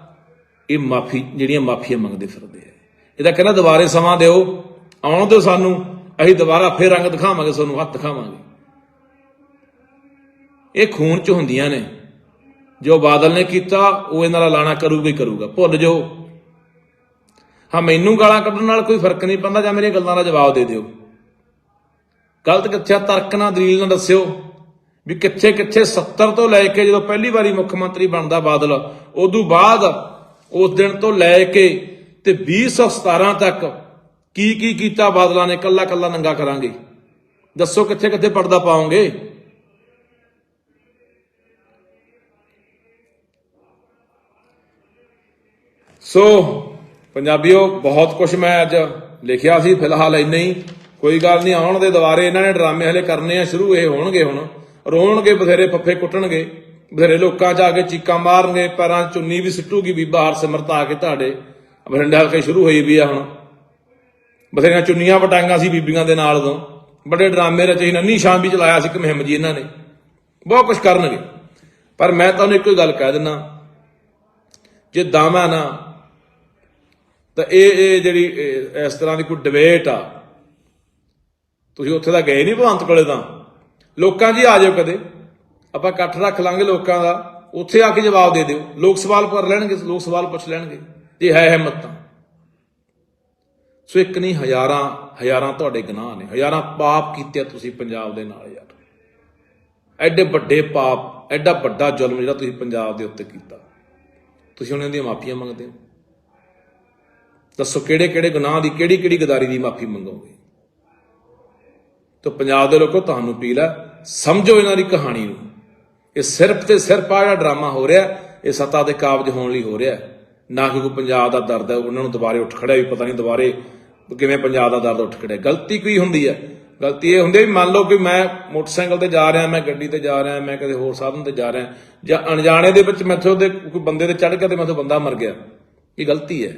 ਇਹ ਮਾਫੀ, ਜਿਹੜੀਆਂ ਮਾਫੀਆਂ ਮੰਗਦੇ ਫਿਰਦੇ ਆ। ਇਹਦਾ ਕਹਿੰਦਾ ਦੁਬਾਰੇ ਸਮਾਂ ਦਿਓ, ਆਉਣ ਦਿਓ ਸਾਨੂੰ, ਅਸੀਂ ਦੁਬਾਰਾ ਫੇਰ ਰੰਗ ਦਿਖਾਵਾਂਗੇ, ਤੁਹਾਨੂੰ ਹੱਥ ਦਿਖਾਵਾਂਗੇ। ਇਹ ਖੂਨ ਚ ਹੁੰਦੀਆਂ ਨੇ। ਜੋ ਬਾਦਲ ਨੇ ਕੀਤਾ, ਉਹ ਇਹਨਾਂ ਦਾ ਲਾਣਾ ਕਰੂਗਾ ਹੀ ਕਰੂਗਾ। ਭੁੱਲ ਜਾਓ। ਹਾਂ, ਮੈਨੂੰ ਗਾਲਾਂ ਕੱਢਣ ਨਾਲ ਕੋਈ ਫ਼ਰਕ ਨਹੀਂ ਪੈਂਦਾ, ਜਾਂ ਮੇਰੀਆਂ ਗੱਲਾਂ ਦਾ ਜਵਾਬ ਦੇ ਦਿਓ। ਗਲਤ ਕਿੱਥੇ ਤਰਕ ਨਾਲ ਦਲੀਲ ਨਾਲ ਦੱਸਿਓ ਵੀ ਕਿੱਥੇ ਕਿੱਥੇ 70 ਤੋਂ ਲੈ ਕੇ ਜਦੋਂ ਪਹਿਲੀ ਵਾਰੀ ਮੁੱਖ ਮੰਤਰੀ ਬਣਦਾ ਬਾਦਲ, ਉਦੋਂ ਬਾਅਦ ਉਸ ਦਿਨ ਤੋਂ ਲੈ ਕੇ ਤੇ 2017 ਤੱਕ ਕੀ ਕੀ ਕੀਤਾ ਬਾਦਲਾਂ ਨੇ? ਕੱਲਾ ਕੱਲਾ ਨੰਗਾ ਕਰਾਂਗੇ। ਦੱਸੋ ਕਿੱਥੇ ਕਿੱਥੇ ਪਰਦਾ ਪਾਉਂਗੇ ਸੋ ਪੰਜਾਬੀਓ, ਬਹੁਤ ਕੁਝ ਮੈਂ ਅੱਜ ਲਿਖਿਆ ਸੀ, ਫਿਲਹਾਲ ਇੰਨਾ ਹੀ। ਕੋਈ ਗੱਲ ਨਹੀਂ, ਆਉਣ ਦੇ ਦੁਆਰੇ ਇਹਨਾਂ ਨੇ ਡਰਾਮੇ ਹਲੇ ਕਰਨੇ ਆ, ਸ਼ੁਰੂ ਇਹ ਹੋਣਗੇ ਹੁਣ। ਰੋਣਗੇ, ਬਥੇਰੇ ਪੱਫੇ ਕੁੱਟਣਗੇ, ਬਥੇਰੇ ਲੋਕਾਂ 'ਚ ਆ ਕੇ ਚੀਕਾਂ ਮਾਰਨਗੇ, ਪੈਰਾਂ 'ਚ ਚੁੰਨੀ ਵੀ ਸਿੱਟੂਗੀ, ਬੀਬਾ ਹਰਸਿਮਰਤ ਆ ਕੇ ਤੁਹਾਡੇ। ਬਰਿੰਡਾ ਹਲਕੇ ਸ਼ੁਰੂ ਹੋਈ ਵੀ ਆ ਹੁਣ। ਬਥੇਰੀਆਂ ਚੁੰਨੀਆਂ ਵਟਾਈਆਂ ਸੀ ਬੀਬੀਆਂ ਦੇ ਨਾਲ ਤੋਂ। ਬੜੇ ਡਰਾਮੇ ਰਚੇ ਨੰਨੀ ਸ਼ਾਮ ਵੀ ਚਲਾਇਆ ਸੀ ਇੱਕ ਮੁਹਿੰਮ ਜੀ ਇਹਨਾਂ ਨੇ। ਬਹੁਤ ਕੁਝ ਕਰਨਗੇ। ਪਰ ਮੈਂ ਤੁਹਾਨੂੰ ਇੱਕੋ ਹੀ ਗੱਲ ਕਹਿ ਦਿੰਦਾ। ਜੇ ਦਾਵਾ ਨਾ ਤਾਂ ਇਹ ਇਹ ਜਿਹੜੀ ਇਸ ਤਰ੍ਹਾਂ ਦੀ ਕੋਈ ਡਿਬੇਟ ਆ, ਤੁਸੀਂ ਉੱਥੇ ਤਾਂ ਗਏ ਨਹੀਂ ਭਵੰਤ ਕੋਲੇ ਤਾਂ। ਲੋਕਾਂ ਜੀ ਆ ਜਾਓ ਕਦੇ। ਆਪਾਂ ਇਕੱਠ ਰੱਖ ਲਾਂਗੇ ਲੋਕਾਂ ਦਾ। ਉੱਥੇ ਆ ਕੇ ਜਵਾਬ ਦੇ ਦਿਓ। ਲੋਕ ਸਵਾਲ ਕਰ ਲੈਣਗੇ, ਲੋਕ ਸਵਾਲ ਪੁੱਛ ਲੈਣਗੇ। ਜੇ ਹੈ ਹਿੰਮਤ ਤਾਂ। ਸੋ ਇੱਕ ਨਹੀਂ, ਹਜ਼ਾਰਾਂ ਹਜ਼ਾਰਾਂ ਤੁਹਾਡੇ ਗੁਨਾਹ ਨੇ। ਹਜ਼ਾਰਾਂ ਪਾਪ ਕੀਤੇ ਤੁਸੀਂ ਪੰਜਾਬ ਦੇ ਨਾਲ ਯਾਰ। ਐਡੇ ਵੱਡੇ ਪਾਪ, ਐਡਾ ਵੱਡਾ ਜ਼ੁਲਮ ਜਿਹੜਾ ਤੁਸੀਂ ਪੰਜਾਬ ਦੇ ਉੱਤੇ ਕੀਤਾ। ਤੁਸੀਂ ਉਹਨਾਂ ਦੀਆਂ ਮਾਫੀਆਂ ਮੰਗਦੇ ਹੋ। ਦੱਸੋ ਕਿਹੜੇ ਕਿਹੜੇ ਗੁਨਾਹ ਦੀ ਕਿਹੜੀ ਕਿਹੜੀ ਗਦਾਰੀ ਦੀ ਮਾਫੀ ਮੰਗੋਗੇ? ਤੋ ਪੰਜਾਬ ਦੇ ਲੋਕੋ ਤੁਹਾਨੂੰ ਅਪੀਲ ਹੈ, ਸਮਝੋ ਇਹਨਾਂ ਦੀ ਕਹਾਣੀ ਨੂੰ। ਇਹ ਸਿਰਫ ਤੇ ਸਿਰਫ ਆ ਜਿਹੜਾ ਡਰਾਮਾ ਹੋ ਰਿਹਾ, ਇਹ ਸੱਤਾ ਦੇ ਕਾਬਜ ਹੋਣ ਲਈ ਹੋ ਰਿਹਾ। ਨਾ ਕਿ ਕੋਈ ਪੰਜਾਬ ਦਾ ਦਰਦ ਹੈ, ਉਹਨਾਂ ਨੂੰ ਦੁਬਾਰੇ ਉੱਠ ਖੜਿਆ ਵੀ ਪਤਾ ਨਹੀਂ ਦੁਬਾਰੇ ਕਿਵੇਂ ਪੰਜਾਬ ਦਾ ਦਰਦ ਉੱਠ ਖੜਿਆ। ਗਲਤੀ ਕੀ ਹੁੰਦੀ ਹੈ? ਗਲਤੀ ਇਹ ਹੁੰਦੀ ਹੈ ਵੀ ਮੰਨ ਲਓ ਕਿ ਮੈਂ ਮੋਟਰਸਾਈਕਲ ਤੇ ਜਾ ਰਿਹਾ, ਮੈਂ ਗੱਡੀ ਤੇ ਜਾ ਰਿਹਾ, ਮੈਂ ਕਦੇ ਹੋਰ ਸਾਧਨ ਤੇ ਜਾ ਰਿਹਾ, ਜਾਂ ਅਣਜਾਣੇ ਦੇ ਵਿੱਚ ਮੈਥੋਂ ਦੇ ਕੋਈ ਬੰਦੇ ਤੇ ਚੜ ਗਿਆ ਤੇ ਮੈਥੋਂ ਬੰਦਾ ਮਰ ਗਿਆ। ਇਹ ਗਲਤੀ ਹੈ।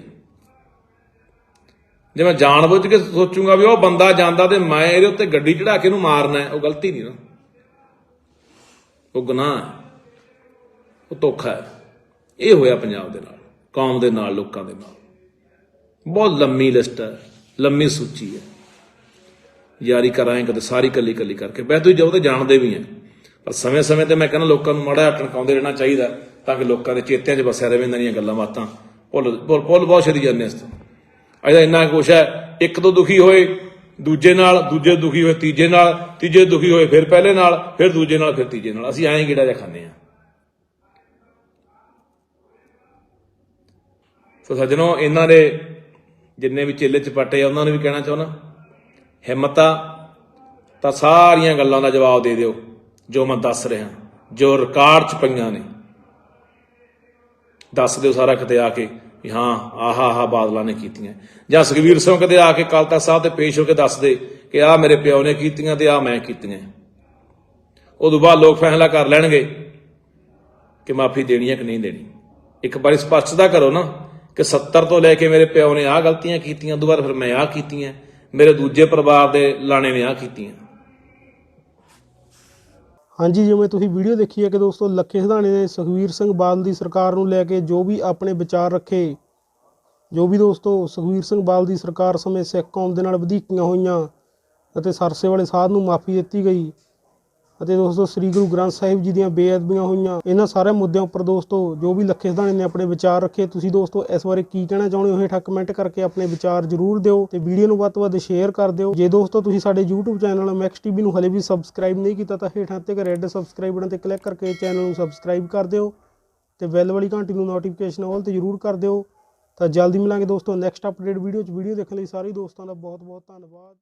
ਜੇ ਮੈਂ ਜਾਣਬੁੱਝ ਕੇ ਸੋਚੂੰਗਾ ਵੀ ਉਹ ਬੰਦਾ ਜਾਂਦਾ ਤੇ ਮੈਂ ਇਹਦੇ ਉੱਤੇ ਗੱਡੀ ਚੜਾ ਕੇ ਇਹਨੂੰ ਮਾਰਨਾ ਹੈ, ਉਹ ਗਲਤੀ ਨਹੀਂ ਨਾ। ਉਹ ਗੁਨਾਹ ਹੈ। ਉਹ ਧੋਖਾ ਹੈ। ਇਹ ਹੋਇਆ ਪੰਜਾਬ ਦੇ ਨਾਲ, ਕੌਮ ਦੇ ਨਾਲ, ਲੋਕਾਂ ਦੇ ਨਾਲ। ਬਹੁਤ ਲੰਮੀ ਲਿਸਟ ਹੈ, ਲੰਮੀ ਸੂਚੀ ਹੈ। ਯਾਰੀ ਕਰਾਂਗੇ ਕਦੇ, ਸਾਰੀ ਕੱਲੀ ਕੱਲੀ ਕਰਕੇ। ਬੈ ਤੁਸੀਂ ਜਾਓ ਤੇ ਜਾਣਦੇ ਵੀ ਹੈ। ਪਰ ਸਮੇਂ ਸਮੇਂ ਤੇ ਮੈਂ ਕਹਿੰਦਾ ਲੋਕਾਂ ਨੂੰ ਮਾੜਾ ਟਣਕਾਉਂਦੇ ਰਹਿਣਾ ਚਾਹੀਦਾ ਤਾਂ ਕਿ ਲੋਕਾਂ ਦੇ ਚੇਤਿਆਂ 'ਚ ਵਸਿਆ ਰਹੇ ਇਹਨਾਂ ਦੀਆਂ ਗੱਲਾਂ ਬਾਤਾਂ। ਭੁੱਲ ਭੁੱਲ ਭੁੱਲ ਬਹੁਤ ਛੇਤੀ ਜਾਂਦੇ ਇਸ ਤੋਂ। ਅਜਾ ਇੰਨਾ ਕੁਛ ਹੈ, ਇੱਕ ਤੋਂ ਦੁਖੀ ਹੋਏ, ਦੂਜੇ ਨਾਲ, ਦੂਜੇ ਦੁਖੀ ਹੋਏ, ਤੀਜੇ ਨਾਲ, ਤੀਜੇ ਦੁਖੀ ਹੋਏ, ਫਿਰ ਪਹਿਲੇ ਨਾਲ, ਫਿਰ ਦੂਜੇ ਨਾਲ, ਫਿਰ ਤੀਜੇ ਨਾਲ। ਅਸੀਂ ਐਂ ਕਿਹੜਾ ਜਿਹਾ ਖਾਂਦੇ ਆ ਸੋ ਸੱਜਣੋ, ਇਹਨਾਂ ਦੇ ਜਿੰਨੇ ਵੀ ਚੇਲੇ ਚਪਾਟੇ ਆ, ਉਹਨਾਂ ਨੂੰ ਵੀ ਕਹਿਣਾ ਚਾਹੁੰਦਾ, ਹਿੰਮਤ ਆ, ਤਾਂ ਸਾਰੀਆਂ ਗੱਲਾਂ ਦਾ ਜਵਾਬ ਦੇ ਦਿਓ, ਜੋ ਮੈਂ ਦੱਸ ਰਿਹਾ, ਜੋ ਰਿਕਾਰਡ ਚ ਪਈਆਂ ਨੇ। ਦੱਸ ਦਿਓ ਸਾਰਾ ਕਿਤੇ ਆ ਕੇ। ਵੀ ਹਾਂ, ਆਹਾ ਆਹਾ ਬਾਦਲਾਂ ਨੇ ਕੀਤੀਆਂ। ਜਾਂ ਸੁਖਵੀਰ ਸਿੰਘ ਕਦੇ ਆ ਕੇ ਕਾਲਤਾ ਸਾਹਿਬ ਤੇ ਪੇਸ਼ ਹੋ ਕੇ ਦੱਸਦੇ ਕਿ ਆ ਮੇਰੇ ਪਿਓ ਨੇ ਕੀਤੀਆਂ ਤੇ ਆ ਮੈਂ ਕੀਤੀਆਂ। ਉਦੋਂ ਬਾਅਦ ਲੋਕ ਫੈਸਲਾ ਕਰ ਲੈਣਗੇ ਕਿ ਮਾਫੀ ਦੇਣੀ ਹੈ ਕਿ ਨਹੀਂ ਦੇਣੀ। ਇੱਕ ਵਾਰੀ ਸਪਸ਼ਟਤਾ ਕਰੋ ਨਾ ਕਿ 70 ਤੋਂ ਲੈ ਕੇ ਮੇਰੇ ਪਿਓ ਨੇ ਆਹ ਗਲਤੀਆਂ ਕੀਤੀਆਂ ਦੁਬਾਰਾ ਫਿਰ ਮੈਂ ਆਹ ਕੀਤੀਆਂ। ਮੇਰੇ ਦੂਜੇ ਪਰਿਵਾਰ ਦੇ ਲਾਣੇ ਨੇ ਆਹ ਕੀਤੀਆਂ। ਹਾਂਜੀ, ਜਿਵੇਂ ਤੁਸੀਂ ਵੀਡੀਓ ਦੇਖੀ ਹੈ ਕਿ ਦੋਸਤੋ ਲੱਖੇ ਸਿਧਾਣੇ ਨੇ ਸੁਖਵੀਰ ਸਿੰਘ ਬਾਦਲ ਦੀ ਸਰਕਾਰ ਨੂੰ ਲੈ ਕੇ ਜੋ ਵੀ ਆਪਣੇ ਵਿਚਾਰ ਰੱਖੇ, ਜੋ ਵੀ ਦੋਸਤੋ ਸੁਖਵੀਰ ਸਿੰਘ ਬਾਦਲ ਦੀ ਸਰਕਾਰ ਸਮੇਂ ਸਿੱਖ ਕੌਮ ਦੇ ਨਾਲ ਵਧੀਕੀਆਂ ਹੋਈਆਂ ਅਤੇ ਸਰਸੇ ਵਾਲੇ ਸਾਧ ਨੂੰ ਮਾਫੀ ਦਿੱਤੀ ਗਈ ਅਤੇ ਦੋਸਤੋ ਸ੍ਰੀ ਗੁਰੂ ਗ੍ਰੰਥ ਸਾਹਿਬ ਜੀ ਦੀਆਂ ਬੇਅਦਬੀਆਂ ਹੋਈਆਂ। ਇਹਨਾਂ ਸਾਰੇ ਮੁੱਦਿਆਂ ਉੱਪਰ ਦੋਸਤੋ, ਜੋ ਵੀ ਲੱਖੇ ਸਧਾਣੇ ਨੇ ਆਪਣੇ ਵਿਚਾਰ ਰੱਖੇ, ਤੁਸੀਂ ਦੋਸਤੋ ਇਸ ਬਾਰੇ ਕੀ ਕਹਿਣਾ ਚਾਹੁੰਦੇ ਹੋ, ਹੇਠਾਂ ਕਮੈਂਟ ਕਰਕੇ ਆਪਣੇ ਵਿਚਾਰ ਜ਼ਰੂਰ ਦਿਓ ਤੇ ਵੀਡੀਓ ਨੂੰ ਵੱਧ ਤੋਂ ਵੱਧ ਸ਼ੇਅਰ ਕਰ ਦਿਓ। ਜੇ ਦੋਸਤੋ ਤੁਸੀਂ ਸਾਡੇ YouTube ਚੈਨਲ ਮੈਕਸ ਟੀਵੀ ਨੂੰ ਹਲੇ ਵੀ ਸਬਸਕ੍ਰਾਈਬ ਨਹੀਂ ਕੀਤਾ, ਤਾਂ ਹੇਠਾਂ ਤੇ ਰੈੱਡ ਸਬਸਕ੍ਰਾਈਬ ਬਟਨ ਤੇ ਕਲਿੱਕ ਕਰਕੇ ਚੈਨਲ ਨੂੰ ਸਬਸਕ੍ਰਾਈਬ ਕਰ ਦਿਓ ਤੇ ਬੈਲ ਵਾਲੀ ਘੰਟੀ ਨੂੰ ਨੋਟੀਫਿਕੇਸ਼ਨ ਆਲ ਤੇ ਜ਼ਰੂਰ ਕਰ ਦਿਓ। ਤਾਂ ਜਲਦੀ ਮਿਲਾਂਗੇ ਦੋਸਤੋ ਨੈਕਸਟ ਅਪਡੇਟ ਵੀਡੀਓ ਚ। ਵੀਡੀਓ ਦੇਖਣ ਲਈ ਸਾਰੇ ਦੋਸਤਾਂ ਦਾ ਬਹੁਤ ਬਹੁਤ ਧੰਨਵਾਦ।